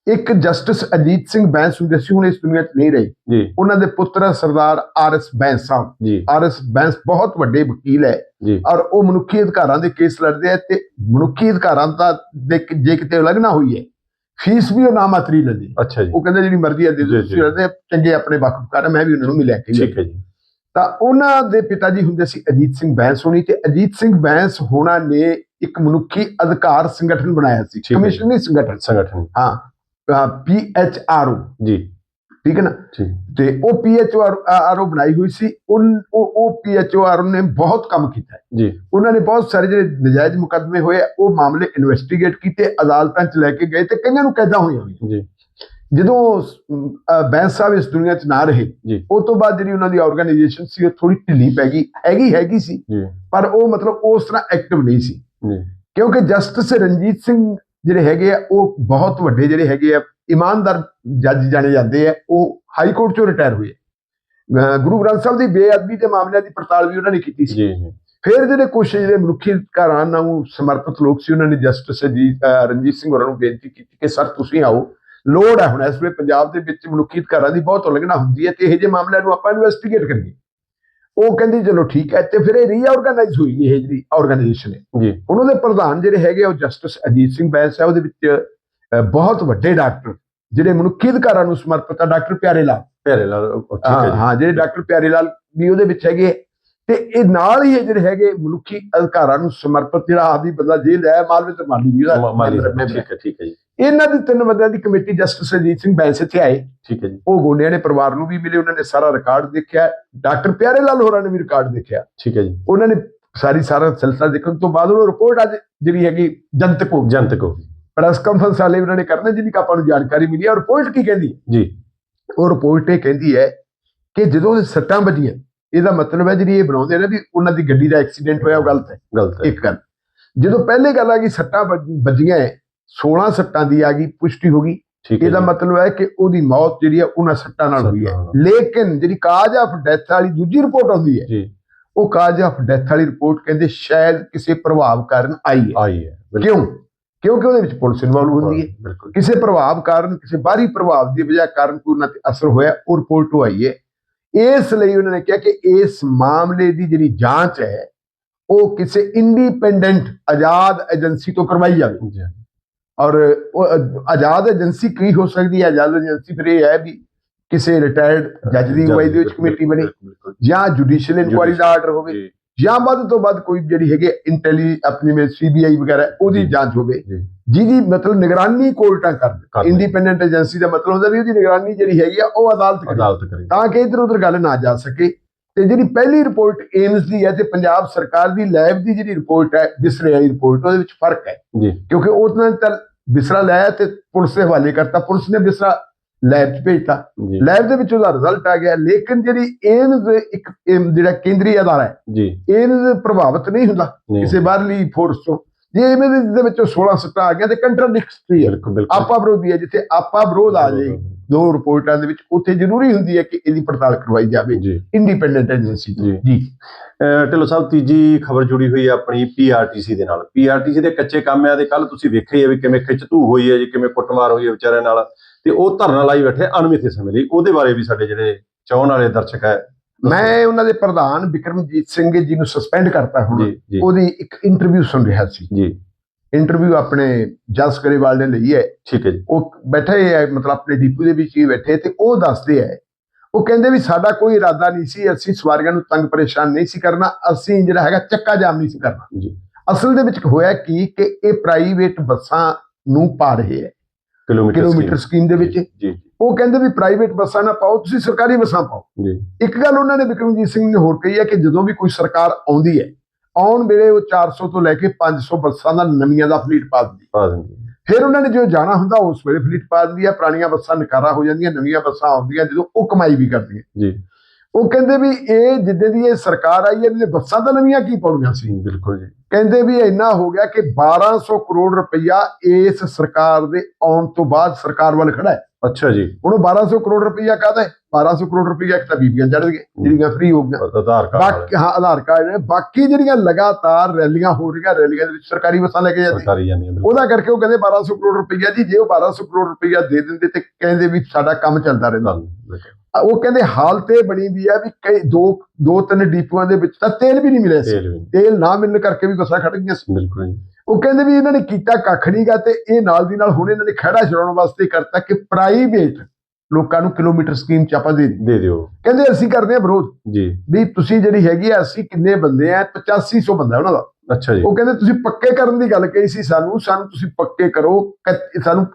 ਇੱਕ ਜਸਟਿਸ ਅਜੀਤ ਸਿੰਘ ਬੈਂਸ ਹੁੰਦੇ ਸੀ ਹੁਣ ਇਸ ਦੁਨੀਆ 'ਚ ਨਹੀਂ ਰਹੇ। ਜੀ। ਉਹਨਾਂ ਦੇ ਪੁੱਤਰ Sardar R S Bains Sahib ji. R S Bains ਬਹੁਤ ਵੱਡੇ ਵਕੀਲ ਹੈ। ਔਰ ਉਹ ਮਨੁੱਖੀ ਅਧਿਕਾਰਾਂ ਦੇ ਕੇਸ ਲੜਦੇ ਆ ਤੇ ਮਨੁੱਖੀ ਅਧਿਕਾਰਾਂ ਦਾ ਦੇ ਜੇ ਕਿਤੇ ਉਲੰਘਣਾ ਹੋਈ ਹੈ ਫੀਸ ਵੀ ਉਹ ਨਾ ਮਾਤਰੀ ਲੈਂਦੇ। ਅੱਛਾ ਜੀ। ਉਹ ਕਹਿੰਦੇ ਜਿਹੜੀ ਮਰਜ਼ੀ ਆ ਦੇ ਜੀ। ਤੁਸੀਂ ਚੰਗੇ ਆਪਣੇ ਵਕਫ ਕਰ ਮੈਂ ਵੀ ਉਹਨਾਂ ਨੂੰ ਮਿਲਿਆ ਕੇ ਠੀਕ ਹੈ ਜੀ। ਤਾਂ ਉਹਨਾਂ ਦੇ ਪਿਤਾ ਜੀ ਹੁੰਦੇ ਸੀ ਅਜੀਤ ਸਿੰਘ ਬੈਂਸ ਹੋਣੀ ਤੇ ਅਜੀਤ ਸਿੰਘ ਬੈਂਸ ਹੋਣਾ ਨੇ ਇੱਕ ਮਨੁੱਖੀ ਅਧਿਕਾਰ ਸੰਗਠਨ ਬਣਾਇਆ ਸੀ ਠੀਕ ਹੈ ਜੀ। ਕਮਿਸ਼ਨਰੀ ਸੰਗਠਨ। ਸੰਗਠਨ। ਹਾਂ ਪੀ ਐਚ ਆਰ ਓ। ਜੀ। ਠੀਕ ਹੈ ਨਾ? ਤੇ ਉਹ ਪੀ ਐਚ ਆਰ ਓ ਬਣਾਈ ਹੋਈ ਸੀ ਉਹ ਉਹ ਪੀ ਐਚ ਆਰ ਨੇ ਬਹੁਤ ਕੰਮ ਕੀਤਾ। ਜੀ। ਉਹਨਾਂ ਨੇ ਬਹੁਤ ਸਾਰੇ ਜਿਹੜੇ ਨਜਾਇਜ਼ ਮੁਕੱਦਮੇ ਹੋਏ ਉਹ ਮਾਮਲੇ ਇਨਵੈਸਟੀਗੇਟ ਕੀਤੇ ਅਦਾਲਤਾਂ 'ਚ ਲੈ ਕੇ ਗਏ ਤੇ ਕਈਆਂ ਨੂੰ ਕੈਦਾਂ ਹੋਈਆਂ। ਜੀ। ਜਦੋਂ ਬੈਂਸ ਸਾਹਿਬ ਇਸ ਦੁਨੀਆ 'ਚ ਨਾ ਰਹੇ ਜੀ। ਉਸ ਤੋਂ ਬਾਅਦ ਜਿਹੜੀ ਉਹਨਾਂ ਦੀ ਆਰਗੇਨਾਈਜੇਸ਼ਨ ਸੀ ਉਹ ਥੋੜੀ ਢਿੱਲੀ ਪੈ ਗਈ ਹੈਗੀ ਹੈਗੀ ਸੀ। ਜੀ। ਪਰ ਉਹ ਮਤਲਬ ਉਸ ਤਰ੍ਹਾਂ ਐਕਟਿਵ ਨਹੀਂ ਸੀ। ਜੀ। ਕਿਉਂਕਿ ਜਸਟਿਸ ਰਣਜੀਤ ਸਿੰਘ ਜਿਹੜੇ ਹੈਗੇ ਆ ਉਹ ਬਹੁਤ ਵੱਡੇ ਜਿਹੜੇ ਹੈਗੇ ਆ ਇਮਾਨਦਾਰ ਜੱਜ ਜਾਣੇ ਜਾਂਦੇ ਆ ਉਹ ਹਾਈ ਕੋਰਟ ਚੋਂ ਰਿਟਾਇਰ ਹੋਏ ਗੁਰੂ ਗ੍ਰੰਥ ਸਾਹਿਬ ਦੀ ਬੇਅਦਬੀ ਦੇ ਮਾਮਲਿਆਂ ਦੀ ਪੜਤਾਲ ਵੀ ਉਹਨਾਂ ਨੇ ਕੀਤੀ ਸੀ। ਜੀ ਜੀ। ਫਿਰ ਜਿਹੜੇ ਕੁਝ ਜਿਹੜੇ ਮਨੁੱਖੀ ਅਧਿਕਾਰਾਂ ਨੂੰ ਸਮਰਪਿਤ ਲੋਕ ਸੀ ਉਹਨਾਂ ਨੇ ਜਸਟਿਸ ਅਜੀਤ ਅਹ ਰਣਜੀਤ ਸਿੰਘ ਹੋਰਾਂ ਨੂੰ ਬੇਨਤੀ ਕੀਤੀ ਕਿ ਸਰ ਤੁਸੀਂ ਆਓ ਲੋੜ ਹੈ ਹੁਣ ਇਸ ਵੇਲੇ ਪੰਜਾਬ ਦੇ ਵਿੱਚ ਮਨੁੱਖੀ ਅਧਿਕਾਰਾਂ ਦੀ ਬਹੁਤ ਉਲੰਘਣਾ ਹੁੰਦੀ ਹੈ ਤੇ ਇਹ ਜਿਹੇ ਮਾਮਲਿਆਂ ਨੂੰ ਆਪਾਂ ਇਨਵੈਸਟੀਗੇਟ ਕਰੀਏ ਉਹ ਕਹਿੰਦੀ ਚਲੋ ਠੀਕ ਹੈ ਤੇ ਫਿਰ ਇਹ ਰੀਆਰਗੇਨਾਈਜ਼ ਹੋਈ ਇਹ ਜਿਹੜੀ ਆਰਗੇਨਾਈਜੇਸ਼ਨ ਹੈ। ਜੀ। ਉਹਨਾਂ ਦੇ ਪ੍ਰਧਾਨ ਜਿਹੜੇ ਹੈਗੇ ਉਹ ਜਸਟਿਸ ਅਜੀਤ ਸਿੰਘ ਬੈਂਸ ਹੈ ਉਹਦੇ ਵਿੱਚ ਬਹੁਤ ਵੱਡੇ ਡਾਕਟਰ ਜਿਹੜੇ ਮਨੁੱਖੀ ਅਧਿਕਾਰਾਂ ਨੂੰ ਸਮਰਪਿਤ ਆ ਡਾਕਟਰ ਪਿਆਰੇ ਲਾਲ ਪਿਆਰੇ ਲਾਲ ਹੈ ਜਿਹੜੇ ਡਾਕਟਰ ਪਿਆਰੇ ਲਾਲ ਵੀ ਉਹਦੇ ਵਿੱਚ ਹੈਗੇ। ਤੇ ਇਹ ਨਾਲ ਹੀ ਜਿਹੜੇ ਹੈਗੇ ਮਨੁੱਖੀ ਅਧਿਕਾਰਾਂ ਨੂੰ ਸਮਰਪਿਤ ਜਿਹੜਾ ਆਦੀ ਬੰਦਾ ਜੇਲ੍ਹ ਹੈ ਮਾਲਵੇ ਤੇ ਮਾਲੀ ਵੀ ਉਹਦਾ। ਠੀਕ ਹੈ ਠੀਕ ਹੈ ਜੀ। ਇਹਨਾਂ ਦੀ ਤਿੰਨ ਬੰਦਿਆਂ ਦੀ ਕਮੇਟੀ ਜਸਟਿਸ ਅਜੀਤ ਸਿੰਘ ਬੈਂਸ ਇੱਥੇ ਆਏ। ਠੀਕ ਹੈ ਜੀ। ਉਹ ਗੋਨਿਆਂ ਨੇ ਪਰਿਵਾਰ ਨੂੰ ਵੀ ਮਿਲੇ ਉਹਨਾਂ ਨੇ ਸਾਰਾ ਰਿਕਾਰਡ ਦੇਖਿਆ। ਡਾਕਟਰ ਪਿਆਰੇ ਲਾਲ ਹੋਰਾਂ ਨੇ ਵੀ ਰਿਕਾਰਡ ਦੇਖਿਆ। ਠੀਕ ਹੈ ਜੀ। ਉਹਨਾਂ ਨੇ ਸਾਰੀ ਸਾਰਾ ਸਿਲਸਿਲਾ ਦੇਖਣ ਤੋਂ ਬਾਅਦ ਉਹ ਰਿਪੋਰਟ ਅੱਜ ਜਿਹੜੀ ਹੈਗੀ ਜਨਤਕ ਹੋ ਜਨਤਕ ਹੋ। ਪ੍ਰੈਸ ਕਾਨਫਰੰਸ ਵਾਲੇ ਉਹਨਾਂ ਨੇ ਕਰਨਾ ਜਿਹਦੀ ਆਪਾਂ ਨੂੰ ਜਾਣਕਾਰੀ ਮਿਲੀ ਹੈ ਰਿਪੋਰਟ ਕੀ ਕਹਿੰਦੀ? ਜੀ। ਉਹ ਰਿਪੋਰਟ ਇਹ ਕਹਿੰਦੀ ਹੈ ਕਿ ਜਦੋਂ ਸੱਟਾਂ ਵੱਜੀਆਂ ਇਹਦਾ ਮਤਲਬ ਹੈ ਜਿਹੜੀ ਇਹ ਬਣਾਉਂਦੇ ਨੇ ਵੀ ਉਹਨਾਂ ਦੀ ਗੱਡੀ ਦਾ ਐਕਸੀਡੈਂਟ ਹੋਇਆ ਉਹ ਗਲਤ ਹੈ। ਗਲਤ ਹੈ। ਇੱਕ ਗੱਲ। ਜਦੋਂ ਪਹਿਲੇ ਗੱਲ ਆ ਗਈ ਸੱਟਾਂ ਵੱਜ- ਵੱਜੀਆਂ ਹੈ 16 ਸੱਟਾਂ ਦੀ ਆ ਗਈ ਪੁਸ਼ਟੀ ਹੋ ਗਈ। ਇਹਦਾ। ਮਤਲਬ ਹੈ ਕਿ ਉਹਦੀ ਮੌਤ ਜਿਹੜੀ ਹੈ ਉਹਨਾਂ ਸੱਟਾਂ ਨਾਲ ਹੋਈ ਹੈ। ਲੇਕਿਨ ਜਿਹੜੀ ਕਾਜ ਆਫ ਡੈਥ ਵਾਲੀ ਦੂਜੀ ਰਿਪੋਰਟ ਆਉਂਦੀ ਹੈ ਜੀ। ਉਹ ਕਾਜ ਆਫ ਡੈਥ ਵਾਲੀ ਰਿਪੋਰਟ ਕਹਿੰਦੇ ਸ਼ਾਇਦ ਕਿਸੇ ਪ੍ਰਭਾਵ ਕਾਰਨ ਆਈ ਹੈ। ਆਈ ਹੈ। ਕਿਉਂ? ਕਿਉਂਕਿ ਉਹਦੇ ਵਿੱਚ ਪੁਲਿਸ ਇਨਵੋਲਵ ਹੁੰਦੀ ਹੈ। ਕਿਸੇ ਪ੍ਰਭਾਵ ਕਾਰਨ ਕਿਸੇ ਬਾਹਰੀ ਪ੍ਰਭਾਵ ਦੀ ਵਜ੍ਹਾ ਕਾਰਨ ਕੋਈ ਤੇ ਅਸਰ ਹੋਇਆ ਉਹ ਰਿਪੋਰਟ ਉਹ ਆਈ ਹੈ। ਇਸ ਲਈ ਉਹਨਾਂ ਨੇ ਕਿਹਾ ਕਿ ਇਸ ਮਾਮਲੇ ਦੀ ਜਿਹੜੀ ਜਾਂਚ ਹੈ ਉਹ ਕਿਸੇ ਇੰਡੀਪੈਂਡੈਂਟ ਆਜ਼ਾਦ ਏਜੰਸੀ ਤੋਂ ਕਰਵਾਈ ਜਾਵੇ। ਜੀ ਔਰ ਆਜ਼ਾਦ ਏਜੰਸੀ ਕੀ ਹੋ ਸਕਦੀ ਹੈ? ਆਜ਼ਾਦ ਏਜੰਸੀ ਫਿਰ ਇਹ ਹੈ ਵੀ ਕਿਸੇ ਰਿਟਾਇਰਡ ਜੱਜ ਦੀ ਅਗਵਾਈ ਦੇ ਵਿੱਚ ਕਮੇਟੀ ਬਣੀ ਜਾਂ ਜੁਡੀਸ਼ੀਅਲ ਇਨਕੁਆਇਰੀ ਦਾ ਆਰਡਰ ਹੋਵੇ ਜੀ। ਵੱਧ ਤੋਂ ਵੱਧ ਕੋਈ ਜਿਹੜੀ ਹੈਗੀ ਇੰਟੈਲੀ ਆਪਣੀ ਵਿੱਚ ਸੀਬੀਆਈ ਵਗੈਰਾ ਉਹਦੀ। ਜਾਂਚ ਹੋਵੇ। ਜੀ। ਜਿਹਦੀ ਮਤਲਬ ਨਿਗਰਾਨੀ ਕੋਰਟਾਂ ਕਰਨ। ਇੰਡੀਪੈਂਡੈਂਟ ਏਜੰਸੀ ਦਾ ਮਤਲਬ ਹੁੰਦਾ ਵੀ ਉਹਦੀ ਨਿਗਰਾਨੀ ਜਿਹੜੀ ਹੈਗੀ ਆ ਉਹ ਅਦਾਲਤ ਕਰੇ। ਅਦਾਲਤ ਕਰੀ। ਤਾਂ ਕਿ ਇਧਰ ਉਧਰ ਗੱਲ ਨਾ ਜਾ ਸਕੇ। ਤੇ ਜਿਹੜੀ ਪਹਿਲੀ ਰਿਪੋਰਟ ਏਮਸ ਦੀ ਹੈ ਤੇ ਪੰਜਾਬ ਸਰਕਾਰ ਦੀ ਲੈਬ ਦੀ ਜਿਹੜੀ ਰਿਪੋਰਟ ਹੈ ਬਿਸਰੇ ਵਾਲੀ ਰਿਪੋਰਟ ਉਹਦੇ ਵਿੱਚ ਫ਼ਰਕ ਹੈ। ਜੀ। ਕਿਉਂਕਿ ਉਹਨਾਂ ਨੇ ਤਾਂ ਬਿਸਰਾ ਲਿਆ ਤੇ ਪੁਲਿਸ ਦੇ ਹਵਾਲੇ ਕਰਤਾ ਪੁਲਿਸ ਨੇ ਬਿਸਰਾ ਲੈਬ 'ਚ ਭੇਜਤਾ। ਲੈਬ ਦੇ ਵਿੱਚ ਉਹਦਾ ਰਿਜ਼ਲਟ ਆ ਗਿਆ ਲੇਕਿਨ ਜਿਹੜੀ ਏਮਸ ਇੱਕ ਜਿਹੜਾ ਕੇਂਦਰੀ ਅਦਾਰਾ ਹੈ ਜੀ। ਏਮਸ ਪ੍ਰਭਾਵਿਤ ਨਹੀਂ ਹੁੰਦਾ ਕਿਸੇ ਬਾਹਰਲੀ ਫੋਰਸ ਤੋਂ। ਜੇ ਏਮਸ ਦੇ ਵਿੱਚੋਂ 16 ਸੱਟਾਂ ਆ ਗਿਆ ਤੇ ਕੰਟਰਡਿਕਟਰੀ ਬਿਲਕੁਲ ਬਿਲਕੁਲ। ਆਪਾ ਵਿਰੋਧੀ ਹੈ ਜਿੱਥੇ ਆਪਾ ਵਿਰੋਧ ਆ ਜਾਏ ਦੋ ਰਿਪੋਰਟਾਂ ਦੇ ਵਿੱਚ ਉੱਥੇ ਜ਼ਰੂਰੀ ਹੁੰਦੀ ਹੈ ਕਿ ਇਹਦੀ ਪੜਤਾਲ ਕਰਵਾਈ ਜਾਵੇ ਇੰਡੀਪੈਂਡੈਂਟ ਏਜੰਸੀ ਤੋਂ। ਜੀ। ਢਿੱਲੋਂ ਸਾਹਿਬ ਤੀਜੀ ਖਬਰ ਜੁੜੀ ਹੋਈ ਹੈ ਆਪਣੀ ਪੀਆਰਟੀਸੀ ਦੇ ਨਾਲ। ਪੀਆਰਟੀਸੀ ਦੇ ਕੱਚੇ ਕਾਮਿਆਂ ਦੇ ਕੱਲ ਤੁਸੀਂ ਵੇਖਿਆ ਹੀ ਹੈ ਵੀ ਕਿਵੇਂ ਖਿੱਚ ਧੂ ਹੋਈ ਹੈ ਜੀ ਕਿਵੇਂ ਕੁੱਟਮਾਰ ਹੋਈ ਹੈ ਵਿਚਾਰਿਆਂ ਨਾਲ। ਤੇ ਉਹ ਧਰਨਾ ਲਾਈ ਬੈਠੇ ਅਣਮਿੱਥੇ ਸਮੇਂ ਲਈ। ਉਹਦੇ ਬਾਰੇ ਵੀ ਸਾਡੇ ਜਿਹੜੇ ਚਾਹਣ ਵਾਲੇ ਦਰਸ਼ਕ ਹੈ ਮੈਂ ਉਹਨਾਂ ਦੇ ਪ੍ਰਧਾਨ ਵਿਕਰਮਜੀਤ ਸਿੰਘ ਜੀ ਨੂੰ ਸਸਪੈਂਡ ਕਰਤਾ ਹੁਣ। ਉਹਦੀ ਇੱਕ ਇੰਟਰਵਿਊ ਸੁਣ ਰਿਹਾ ਸੀ। ਜੀ। ਇੰਟਰਵਿਊ ਆਪਣੇ ਜਸ ਗਰੇਵਾਲ ਨੇ ਲਈ ਹੈ। ਠੀਕ ਹੈ ਜੀ। ਉਹ ਬੈਠੇ ਹੈ ਮਤਲਬ ਆਪਣੇ ਡਿਪੂ ਦੇ ਵਿੱਚ ਹੀ ਬੈਠੇ ਤੇ ਉਹ ਦੱਸਦੇ ਹੈ। ਉਹ ਕਹਿੰਦੇ ਵੀ ਸਾਡਾ ਕੋਈ ਇਰਾਦਾ ਨਹੀਂ ਸੀ ਅਸੀਂ ਸਵਾਰੀਆਂ ਨੂੰ ਤੰਗ ਪਰੇਸ਼ਾਨ ਨਹੀਂ ਸੀ ਕਰਨਾ ਅਸੀਂ ਜਿਹੜਾ ਹੈਗਾ ਚੱਕਾ ਜਾਮ ਨਹੀਂ ਸੀ ਕਰਨਾ। ਜੀ। ਅਸਲ ਦੇ ਵਿੱਚ ਹੋਇਆ ਕੀ ਕਿ ਇਹ ਪ੍ਰਾਈਵੇਟ ਬੱਸਾਂ ਨੂੰ ਪਾ ਰਹੇ ਹੈ। ਕਿਲੋਮੀਟਰ ਕਿਲੋਮੀਟਰ ਸਕੀਮ ਦੇ ਵਿੱਚ। ਜੀ ਜੀ। ਉਹ ਕਹਿੰਦੇ ਵੀ ਪ੍ਰਾਈਵੇਟ ਬੱਸਾਂ ਨਾ ਪਾਓ ਤੁਸੀਂ ਸਰਕਾਰੀ ਬੱਸਾਂ ਪਾਓ। ਜੀ। ਇੱਕ ਗੱਲ ਉਹਨਾਂ ਨੇ ਵਿਕਰਮਜੀਤ ਸਿੰਘ ਨੇ ਹੋਰ ਕਹੀ ਹੈ ਕਿ ਜਦੋਂ ਵੀ ਕੋਈ ਸਰਕਾਰ ਆਉਂਦੀ ਹੈ ਆਉਣ ਵੇਲੇ ਉਹ 400 ਤੋਂ ਲੈ ਕੇ 500 ਬੱਸਾਂ ਦਾ ਨਵੀਆਂ ਦਾ ਫਲੀਟ ਪਾ ਦਿੰਦੀ ਪਾ ਦਿੰਦੀ। ਫਿਰ ਉਹਨਾਂ ਨੇ ਜੋ ਜਾਣਾ ਹੁੰਦਾ ਉਸ ਵੇਲੇ ਫਲੀਟ ਪਾ ਦਿੰਦੀ ਹੈ। ਪੁਰਾਣੀਆਂ ਬੱਸਾਂ ਨਕਾਰਾ ਹੋ ਜਾਂਦੀਆਂ ਨਵੀਆਂ ਬੱਸਾਂ ਆਉਂਦੀਆਂ ਜਦੋਂ ਉਹ ਕਮਾਈ ਵੀ ਕਰਦੀਆਂ। ਜੀ। ਉਹ ਕਹਿੰਦੇ ਵੀ ਇਹ ਜਿੱਦੇ ਦੀ ਇਹ ਸਰਕਾਰ ਆਈ ਹੈ ਇਹਦੇ ਬੱਸਾਂ ਤਾਂ ਨਵੀਆਂ ਕੀ ਪਾਉਣੀਆਂ ਸੀ? ਬਿਲਕੁਲ ਜੀ। ਕਹਿੰਦੇ ਵੀ ਇੰਨਾ ਹੋ ਗਿਆ ਕਿ 1200 ਕਰੋੜ ਰੁਪਈਆ ਇਸ ਸਰਕਾਰ ਦੇ ਆਉਣ ਤੋਂ ਬਾਅਦ ਸਰਕਾਰ ਵੱਲ ਖੜਾ ਹੈ। ਅੱਛਾ ਜੀ। ਹੁਣ ਉਹ 1200 ਕਰੋੜ ਰੁਪਈਆ ਕਾਹਦਾ ਹੈ? 1200 ਕਰੋੜ ਰੁਪਈਆ ਇੱਕ ਤਾਂ ਬੀਬੀਆਂ ਚੜ ਗਏ ਜਿਹੜੀਆਂ ਫ੍ਰੀ ਹੋ ਗਈਆਂ। ਆਧਾਰ ਕਾਰਡ ਬਾਕੀ ਹਾਂ ਆਧਾਰ ਕਾਰਡ ਨੇ। ਬਾਕੀ ਜਿਹੜੀਆਂ ਲਗਾਤਾਰ ਰੈਲੀਆਂ ਹੋ ਰਹੀਆਂ ਰੈਲੀਆਂ ਦੇ ਵਿੱਚ ਸਰਕਾਰੀ ਬੱਸਾਂ ਲੈ ਕੇ ਜਾਂਦੀਆਂ। ਉਹਦਾ ਕਰਕੇ ਉਹ ਕਹਿੰਦੇ 1200 ਕਰੋੜ ਰੁਪਈਆ ਜੀ ਜੇ ਉਹ 1200 ਕਰੋੜ ਰੁਪਈਆ ਦੇ ਦਿੰਦੇ ਤੇ ਕਹਿੰਦੇ ਵੀ ਸਾਡਾ ਕੰਮ ਚੱਲਦਾ ਰਹਿੰਦਾ। ਉਹ ਕਹਿੰਦੇ ਹਾਲਤ ਇਹ ਬਣੀ ਵੀ ਆ ਵੀ ਕਈ ਦੋ ਦੋ ਤਿੰਨ ਡੀਪੂਆਂ ਦੇ ਵਿੱਚ ਤਾਂ ਤੇਲ ਵੀ ਨਹੀਂ ਮਿਲਿਆ ਸੀ। ਤੇਲ ਨਾ ਮਿਲਣ ਕਰਕੇ ਵੀ ਬੱਸਾਂ ਖੜ ਗਈਆਂ ਸੀ। ਬਿਲਕੁਲ ਉਹ ਕਹਿੰਦੇ ਵੀ ਇਹਨਾਂ ਨੇ ਕੀਤਾ ਕੱਖ ਨਹੀਂਗਾ ਤੇ ਇਹ ਨਾਲ ਦੀ ਨਾਲ ਹੁਣ ਇਹਨਾਂ ਨੇ ਖੜਾ ਛਡਾਉਣ ਵਾਸਤੇ ਕਰਤਾ ਕਿ ਪ੍ਰਾਈਵੇਟ ਲੋਕਾਂ ਨੂੰ ਕਿਲੋਮੀਟਰ ਸਕੀਮ ਚ ਆਪਾਂ ਦੇ। ਦੇ ਦਿਓ। ਕਹਿੰਦੇ ਅਸੀਂ ਕਰਦੇ ਹਾਂ ਵਿਰੋਧ। ਜੀ। ਵੀ ਤੁਸੀਂ ਜਿਹੜੀ ਹੈਗੀ ਆ ਅਸੀਂ ਕਿੰਨੇ ਬੰਦੇ ਆ? 8500 ਬੰਦਾ ਉਹਨਾਂ ਦਾ। ਅੱਛਾ ਜੀ। ਉਹ ਕਹਿੰਦੇ ਤੁਸੀਂ ਪੱਕੇ ਕਰਨ ਦੀ ਗੱਲ ਕਹੀ ਸੀ ਸਾਨੂੰ ਸਾਨੂੰ ਤੁਸੀਂ ਪੱਕੇ ਕਰੋ ਸਾਨੂੰ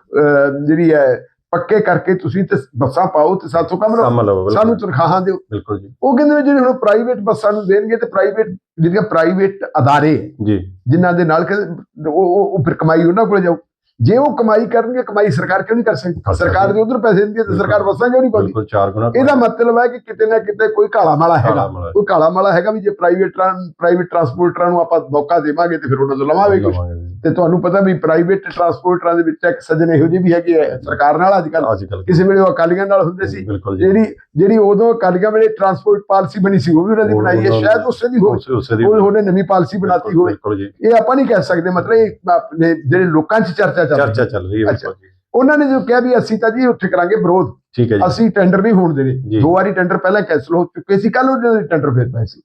ਜਿਹੜੀ ਹੈ ਪੱਕੇ ਕਰਕੇ ਤੁਸੀਂ ਤੇ ਬੱਸਾਂ ਪਾਓ ਤੇ ਸਾਥੋਂ ਕੰਮ ਲਓ। ਸਾਨੂੰ ਤਨਖਾਹਾਂ ਦਿਓ। ਬਿਲਕੁਲ ਜੀ। ਉਹ ਕਹਿੰਦੇ ਜਿਹੜੇ ਹੁਣ ਪ੍ਰਾਈਵੇਟ ਬੱਸਾਂ ਨੂੰ ਦੇਣਗੇ ਤੇ ਪ੍ਰਾਈਵੇਟ ਜਿਹੜੀਆਂ ਪ੍ਰਾਈਵੇਟ ਅਦਾਰੇ ਜੀ। ਜਿਨ੍ਹਾਂ ਦੇ ਨਾਲ ਉਹ ਉਹ- ਫਿਰ ਕਮਾਈ ਉਹਨਾਂ ਕੋਲ ਜਾਊ ਜੇ ਉਹ ਕਮਾਈ ਕਰਨਗੇ ਕਮਾਈ ਸਰਕਾਰ ਕਿਉਂ ਨਹੀਂ ਕਰ ਸਕਦੀ? ਕਰ ਸਕਦੀ। ਸਰਕਾਰ ਦੇ ਉਧਰ ਪੈਸੇ ਦਿੰਦੀ ਹੈ ਤੇ ਸਰਕਾਰ ਬੱਸਾਂ ਕਿਉਂ ਨਹੀਂ ਪਾਉਂਦੀ? ਬਿਲਕੁਲ ਚਾਰ ਗੁਣਾ ਇਹਦਾ ਮਤਲਬ ਹੈ ਕਿ ਕਿਤੇ ਨਾ ਕਿਤੇ ਕੋਈ ਕਾਲਾ ਮਾਲਾ ਹੈਗਾ। ਕੋਈ ਕਾਲਾ ਮਾਲਾ ਹੈਗਾ ਵੀ ਜੇ ਪ੍ਰਾਈਵੇਟ ਪ੍ਰਾਈਵੇਟ ਟਰਾਂਸਪੋਰਟਰਾਂ ਨੂੰ ਆਪਾਂ ਮੌਕਾ ਦੇਵਾਂਗੇ ਤੇ ਫਿਰ ਉਹਨਾਂ ਤੋਂ ਕੁਝ ਜੀ। ਤੇ ਤੁਹਾਨੂੰ ਪਤਾ ਵੀ ਪ੍ਰਾਈਵੇਟ ਟਰਾਂਸਪੋਰਟਰਾਂ ਦੇ ਵਿੱਚ ਇੱਕ ਸੱਜਣ ਇਹੋ ਜਿਹੇ ਵੀ ਹੈਗੇ ਆ ਸਰਕਾਰ ਨਾਲ ਅੱਜ ਕੱਲ ਕਿਸੇ ਵੇਲੇ ਉਹ ਅਕਾਲੀਆਂ ਨਾਲ ਹੁੰਦੇ ਸੀ। ਜਿਹੜੀ ਜਿਹੜੀ ਉਦੋਂ ਅਕਾਲੀਆਂ ਵੇਲੇ ਟਰਾਂਸਪੋਰਟ ਪਾਲਿਸੀ ਬਣੀ ਸੀ ਉਹ ਵੀ ਉਹਨਾਂ ਦੀ ਉਹ- ਬਣਾਈ ਹੈ ਸ਼ਾਇਦ ਉਸੇ ਦੀ ਹੋਵੇ। ਉਹ ਉਹਨੇ ਨਵੀਂ ਪਾਲਿਸੀ ਬਣਾਤੀ ਹੋਵੇ। ਇਹ ਆਪਾਂ ਨਹੀਂ ਕਹਿ ਸਕਦੇ ਮਤਲਬ ਇਹ ਜਿਹੜੇ ਲੋਕਾਂ 'ਚ ਚਰਚਾ ਚੱਲ ਰਹੀ ਚਰਚਾ ਹੈ ਉਹਨਾਂ ਨੇ ਜੋ ਕਿਹਾ ਵੀ ਅਸੀਂ ਤਾਂ ਜੀ ਉੱਥੇ ਕਰਾਂਗੇ ਵਿਰੋਧ ਠੀਕ ਹੈ ਜੀ। ਅਸੀਂ ਟੈਂਡਰ ਨਹੀਂ ਹੋਣ ਦੇਣੇ। ਦੋ ਵਾਰੀ ਟੈਂਡਰ ਪਹਿਲਾਂ ਕੈਨਸਲ ਹੋ ਚੁੱਕੇ ਸੀ ਕੱਲ ਉਹਨਾਂ ਦੇ ਟੈਂਡਰ ਫੇਰ ਪਏ ਸੀ।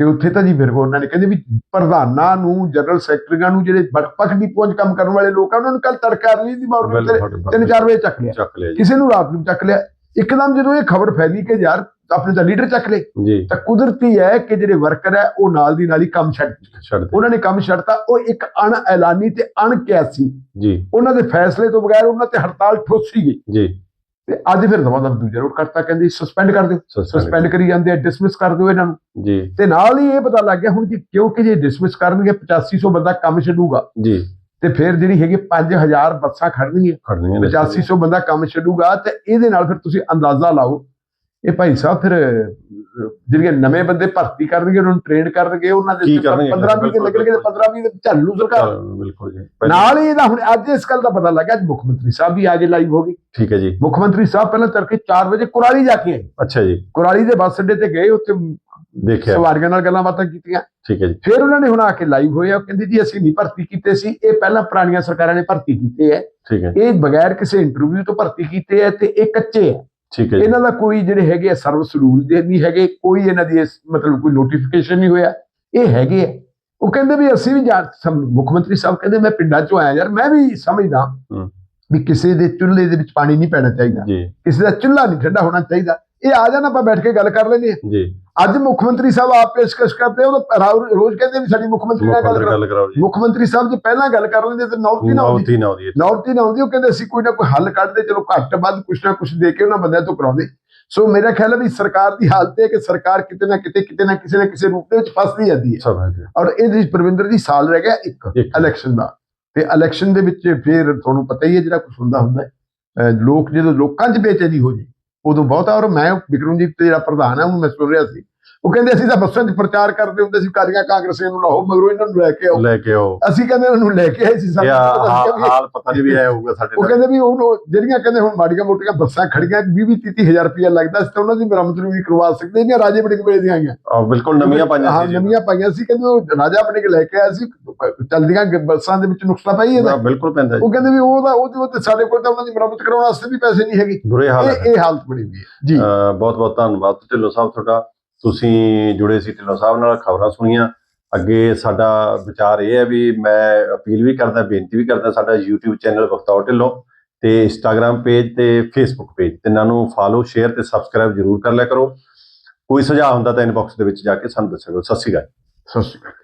ਤੇ ਉੱਥੇ ਤਾਂ ਜੀ ਫਿਰ ਉਹਨਾਂ ਨੇ ਕਹਿੰਦੇ ਵੀ ਪ੍ਰਧਾਨਾਂ ਨੂੰ ਜਨਰਲ ਸੈਕਟਰੀਆਂ ਨੂੰ ਜਿਹੜੇ ਪੱਖ ਦੀ ਪਹੁੰਚ ਕੰਮ ਕਰਨ ਵਾਲੇ ਲੋਕ ਆ ਉਹਨਾਂ ਨੂੰ ਕੱਲ ਤੜਕਾ ਨਹੀਂ ਦੀ ਮਾਰਨਿੰਗ ਤਿੰਨ ਚਾਰ ਵਜੇ ਚੱਕ ਲਿਆ। ਕਿਸੇ ਨੂੰ ਰਾਤ ਨੂੰ ਚੱਕ ਲਿਆ। ਇੱਕਦਮ ਜਦੋਂ ਇਹ ਖਬਰ ਫੈਲੀ ਕਿ ਯਾਰ ਆਪਣੇ ਤਾਂ ਲੀਡਰ ਚੱਕ ਲਏ ਜੀ। ਤਾਂ ਕੁਦਰਤੀ ਹੈ ਕਿ ਜਿਹੜੇ ਵਰਕਰ ਹੈ ਉਹ ਨਾਲ ਦੀ ਨਾਲ ਹੀ ਕੰਮ ਛੱਡ ਛੱਡ ਦੇ ਉਹਨਾਂ ਨੇ ਕੰਮ ਛੱਡਤਾ। ਉਹ ਇੱਕ ਅਣ ਐਲਾਨੀ ਤੇ ਅਣਕਿਆਸੀ। ਜੀ। ਉਹਨਾਂ ਦੇ ਫੈਸਲੇ ਤੋਂ ਬਗੈਰ ਉਹਨਾਂ ਤੇ ਹੜਤਾਲ ਠੋਸੀ ਗਈ। ਜੀ। ਤੇ ਅੱਜ ਫਿਰ ਦਵਾ ਦਵ ਦੂਜਾ ਰੋਡ ਕਰਤਾ ਕਹਿੰਦੇ ਸਸਪੈਂਡ ਕਰ ਦਿਓ। ਸਸਪੈਂਡ ਕਰੀ ਜਾਂਦੇ ਆ ਡਿਸਮਿਸ ਕਰ ਦਿਓ ਇਹਨਾਂ ਨੂੰ। ਜੀ। ਤੇ ਨਾਲ ਹੀ ਇਹ ਪਤਾ ਲੱਗ ਗਿਆ ਹੁਣ ਕਿ ਕਿਉਂਕਿ ਜੇ ਡਿਸਮਿਸ ਕਰਨਗੇ 8500 ਬੰਦਾ ਕੰਮ ਛੱਡੂਗਾ। ਜੀ। ਤੇ ਫਿਰ ਜਿਹੜੀ ਹੈਗੀ 5000 ਬੱਸਾਂ ਖੜਨਗੀਆਂ ਖੜਨੀਆਂ ਨੇ। 8500 ਬੰਦਾ ਕੰਮ ਛੱਡੂਗਾ ਤੇ ਇਹਦੇ ਨਾਲ ਫਿਰ ਤੁਸੀਂ ਅੰਦਾਜ਼ਾ ਲਾਓ ਇਹ ਭਾਈ ਸਾਹਿਬ ਫਿਰ ਅਹ, ਜਿਹੜੀਆਂ ਨਵੇਂ ਬੰਦੇ ਭਰਤੀ ਕਰਨਗੇ ਉਹਨਾਂ ਨੂੰ ਟ੍ਰੇਨ ਕਰਨਗੇ ਉਹਨਾਂ ਦੇ ਕੀ ਕਰਨਗੇ? 15 20 ਬਿਲਕੁਲ, ਲੱਗਣਗੇ ਤੇ 15 20 ਦੇ ਝੱਲੂ ਸਰਕਾਰ। ਬਿਲਕੁਲ ਜੀ। ਨਾਲ ਹੀ ਇਹਦਾ ਹੁਣ ਅੱਜ ਇਸ ਗੱਲ ਦਾ ਪਤਾ ਲੱਗਾ ਅੱਜ ਮੁੱਖ ਮੰਤਰੀ ਸਾਹਿਬ ਵੀ ਆਗੇ ਲਾਈਵ ਹੋ ਗਏ। ਠੀਕ ਹੈ ਜੀ। ਮੁੱਖ ਮੰਤਰੀ ਸਾਹਿਬ ਪਹਿਲਾਂ ਤੜਕੇ 4 ਵਜੇ ਕੁਰਾਲੀ ਜਾ ਕੇ ਆਏ। ਅੱਛਾ ਜੀ। ਕੁਰਾਲੀ ਦੇ ਬੱਸ ਅੱਡੇ ਤੇ ਗਏ ਉੱਥੇ ਦੇਖਿਆ। ਸਵਾਰੀਆਂ ਨਾਲ ਗੱਲਾਂ ਬਾਤਾਂ ਕੀਤੀਆਂ। ਠੀਕ ਹੈ ਜੀ। ਫਿਰ ਉਹਨਾਂ ਨੇ ਹੁਣ ਆ ਕੇ ਲਾਈਵ ਹੋਏ ਆ ਕਹਿੰਦੇ ਜੀ ਅਸੀਂ ਨਹੀਂ ਭਰਤੀ ਕੀਤੇ ਸੀ ਇਹ ਪਹਿਲਾਂ ਪੁਰਾਣੀਆਂ ਸਰਕਾਰਾਂ ਨੇ ਭਰਤੀ ਕੀਤੇ ਹੈ ਠੀਕ ਹੈ। ਇਹ ਬਗੈਰ ਕਿਸੇ ਇੰਟਰਵਿਊ ਤੋਂ ਭਰਤੀ ਕੀਤੇ ਹੈ ਤੇ ਇਹ ਕੱਚੇ ਹੈ ਠੀਕ ਹੈ ਜੀ। ਇਹਨਾਂ ਦਾ ਕੋਈ ਜਿਹੜੇ ਹੈਗੇ ਸਰਵਿਸ ਰੂਲ ਦੇ ਨਹੀਂ ਹੈਗੇ ਕੋਈ ਇਹਨਾਂ ਦੀ ਇਸ- ਮਤਲਬ ਕੋਈ ਨੋਟੀਫਿਕੇਸ਼ਨ ਨਹੀਂ ਹੋਇਆ। ਇਹ ਹੈਗੇ ਆ। ਉਹ ਕਹਿੰਦੇ ਵੀ ਅਸੀਂ ਵੀ ਜਾ- ਸਮ- ਮੁੱਖ ਮੰਤਰੀ ਸਾਹਿਬ ਕਹਿੰਦੇ ਮੈਂ ਪਿੰਡਾਂ ਚੋਂ ਆਇਆ ਯਾਰ ਮੈਂ ਵੀ ਸਮਝਦਾ ਹੂੰ। ਵੀ ਕਿਸੇ ਦੇ ਚੁੱਲ੍ਹੇ ਦੇ ਵਿੱਚ ਪਾਣੀ ਨਹੀਂ ਪੈਣਾ ਚਾਹੀਦਾ। ਜੀ। ਕਿਸੇ ਦਾ ਚੁੱਲ੍ਹਾ ਨਹੀਂ ਠੰਡਾ ਹੋਣਾ ਚਾਹੀਦਾ। ਇਹ ਆ ਜਾਣ ਆਪਾਂ ਬੈਠ ਕੇ ਗੱਲ ਕਰ ਲੈਂਦੇ ਹਾਂ ਜੀ। ਅੱਜ ਮੁੱਖ ਮੰਤਰੀ ਸਾਹਿਬ ਆਪ ਪੇਸ਼ਕਸ਼ ਕਰਦੇ ਉਹ ਰਾ- ਰੋਜ਼ ਕਹਿੰਦੇ ਵੀ ਸਾਡੀ ਮੁੱਖ ਮੰਤਰੀ ਨਾਲ ਗੱਲ ਕਰਾਓ। ਜੀ। ਮੁੱਖ ਮੰਤਰੀ ਸਾਹਿਬ ਜੇ ਪਹਿਲਾਂ ਗੱਲ ਕਰ ਲੈਂਦੇ ਤਾਂ ਨੌਬਤੀ ਨਾ ਆਉਂਦੀ। ਨੌਤੀ ਨਾ ਆਉਂਦੀ ਹੈ। ਨੌਬਤੀ ਨਾ ਆਉਂਦੀ ਉਹ ਕਹਿੰਦੇ ਅਸੀਂ ਕੋਈ ਨਾ ਕੋਈ ਹੱਲ ਕੱਢਦੇ ਚਲੋ ਘੱਟ ਵੱਧ ਕੁਛ ਨਾ ਕੁਛ ਦੇ ਕੇ ਉਹਨਾਂ ਬੰਦਿਆਂ ਤੋਂ ਕਰਾਉਂਦੇ। ਸੋ ਮੇਰਾ ਖਿਆਲ ਹੈ ਵੀ ਸਰਕਾਰ ਦੀ ਹਾਲਤ ਹੈ ਕਿ ਸਰਕਾਰ ਕਿਤੇ ਨਾ ਕਿਤੇ ਕਿਤੇ ਨਾ ਕਿਸੇ ਨਾ ਕਿਸੇ ਰੂਪ ਦੇ ਵਿੱਚ ਫਸਦੀ ਜਾਂਦੀ ਹੈ। ਹੈ ਜੀ। ਔਰ ਇਹਦੇ ਵਿੱਚ ਪ੍ਰਵਿੰਦਰ ਦੀ ਸਾਲ ਰਹਿ ਗਿਆ ਇੱਕ। ਇਲੈਕਸ਼ਨ ਦਾ। ਤੇ ਇਲੈਕਸ਼ਨ ਦੇ ਵਿੱਚ ਫਿਰ ਤੁਹਾਨੂੰ ਪਤਾ ਹੀ ਹੈ ਜਿਹੜਾ ਕੁਝ ਹੁੰਦਾ ਹੁੰਦਾ ਹੈ। ਲੋਕ ਜਦੋਂ ਲੋਕਾਂ 'ਚ ਬੇਚੈਨੀ ਹੋ ਜੇ ਉਦੋਂ ਬਹੁਤਾ ਔਰ ਮੈਂ ਵਿਕਰਮਜੀਤ ਤੇ ਜਿਹੜਾ ਪ੍ਰਧਾਨ ਹੈ ਉਹਨੂੰ ਮੈਂ ਸੁਣ ਰਿਹਾ ਸੀ। ਉਹ ਕਹਿੰਦੇ ਅਸੀਂ ਤਾਂ ਬੱਸਾਂ 'ਚ ਪ੍ਰਚਾਰ ਕਰਦੇ ਹੁੰਦੇ ਸੀ ਕਾਲੀਆਂ ਕਾਂਗਰਸੀਆਂ ਨੂੰ ਲਾਹੋ ਮਗਰੋਂ ਇਹਨਾਂ ਨੂੰ ਲੈ ਕੇ ਆਓ। ਲੈ ਕੇ ਆਓ। ਅਸੀਂ ਕਹਿੰਦੇ ਉਹਨਾਂ ਨੂੰ ਲੈ ਕੇ ਆਏ ਸੀ ਸਾਨੂੰ ਹਾਲ ਪਤਾ ਨਹੀਂ ਵੀ ਆਇਆ ਹੋਊਗਾ ਸਾਡੇ ਉਹ ਕਹਿੰਦੇ ਵੀ ਉਹ ਜਿਹੜੀਆਂ ਕਹਿੰਦੇ ਹੁਣ ਮਾੜੀਆਂ ਮੋਟੀਆਂ ਬੱਸਾਂ ਖੜੀਆਂ 20 20 ਹਜ਼ਾਰ ਰੁਪਇਆ ਲੱਗਦਾ ਸੀ ਤਾਂ ਉਹਨਾਂ ਦੀ ਮੁਰੰਮਤ ਨੂੰ ਵੀ ਕਰਵਾ ਸਕਦੇ ਨੇ ਰਾਜੇ ਬੜੇ ਵੇਲੇ ਦੀਆਂ ਆਈਆਂ। ਬਿਲਕੁਲ ਨਵੀਆਂ ਪਾਈਆਂ ਹਾਂ ਸੀ ਜੀ। ਨਵੀਆਂ ਪਾਈਆਂ ਸੀ ਕਹਿੰਦੇ ਉਹ ਰਾਜਾ ਕੇ ਲੈ ਕੇ ਆਇਆ ਸੀ ਚਲਦੀਆਂ ਬੱਸਾਂ ਦੇ ਵਿੱਚ ਨੁਕਸਾ ਪਾਈ ਇਹਦਾ। ਹਾਂ, ਬਿਲਕੁਲ ਪੈਂਦਾ ਜੀ। ਉਹ ਕਹਿੰਦੇ ਵੀ ਉਹਦਾ ਉਹਦੇ ਉੱਤੇ ਸਾਡੇ ਕੋਲ ਤਾਂ ਉਹਨਾਂ ਦੀ ਮੁਰੰਮਤ ਕਰਾਉਣ ਵਾਸਤੇ ਵੀ ਪੈਸੇ ਨਹੀਂ ਹੈਗੇ। ਬੁਰੇ ਹਾਲ ਹੈ। ਇਹ ਹਾਲਤ ਬਣੀ ਹੋਈ ਹੈ। ਜੀ। ਬਹੁਤ ਬਹੁਤ ਧੰਨਵਾਦ। ਢਿੱਲੋਂ ਸਾਹਿਬ ਤੁਹਾਡਾ ਤੁਸੀਂ ਜੁੜੇ ਸੀ ਢਿੱਲੋਂ ਸਾਹਿਬ ਨਾਲ, ਖਬਰਾਂ ਸੁਣੀਆਂ। ਅੱਗੇ ਸਾਡਾ ਵਿਚਾਰ ਇਹ ਹੈ ਵੀ ਮੈਂ ਅਪੀਲ ਵੀ ਕਰਦਾ, ਬੇਨਤੀ ਵੀ ਕਰਦਾ ਸਾਡਾ YouTube ਚੈਨਲ ਬਖਤੌਰ ਢਿੱਲੋਂ ਤੇ Instagram ਪੇਜ ਤੇ Facebook ਪੇਜ ਤਿੰਨਾਂ ਨੂੰ ਫਾਲੋ ਸ਼ੇਅਰ ਤੇ ਸਬਸਕ੍ਰਾਈਬ ਜਰੂਰ ਕਰ ਲਿਆ ਕਰੋ। ਕੋਈ ਸੁਝਾਅ ਹੁੰਦਾ ਤਾਂ ਇਨਬਾਕਸ ਦੇ ਵਿੱਚ ਜਾ ਕੇ ਸਾਨੂੰ ਦੱਸਿਓ ਸਤਿ ਸ਼੍ਰੀ ਅਕਾਲ। ਸਤਿ ਸ਼੍ਰੀ ਅਕਾਲ।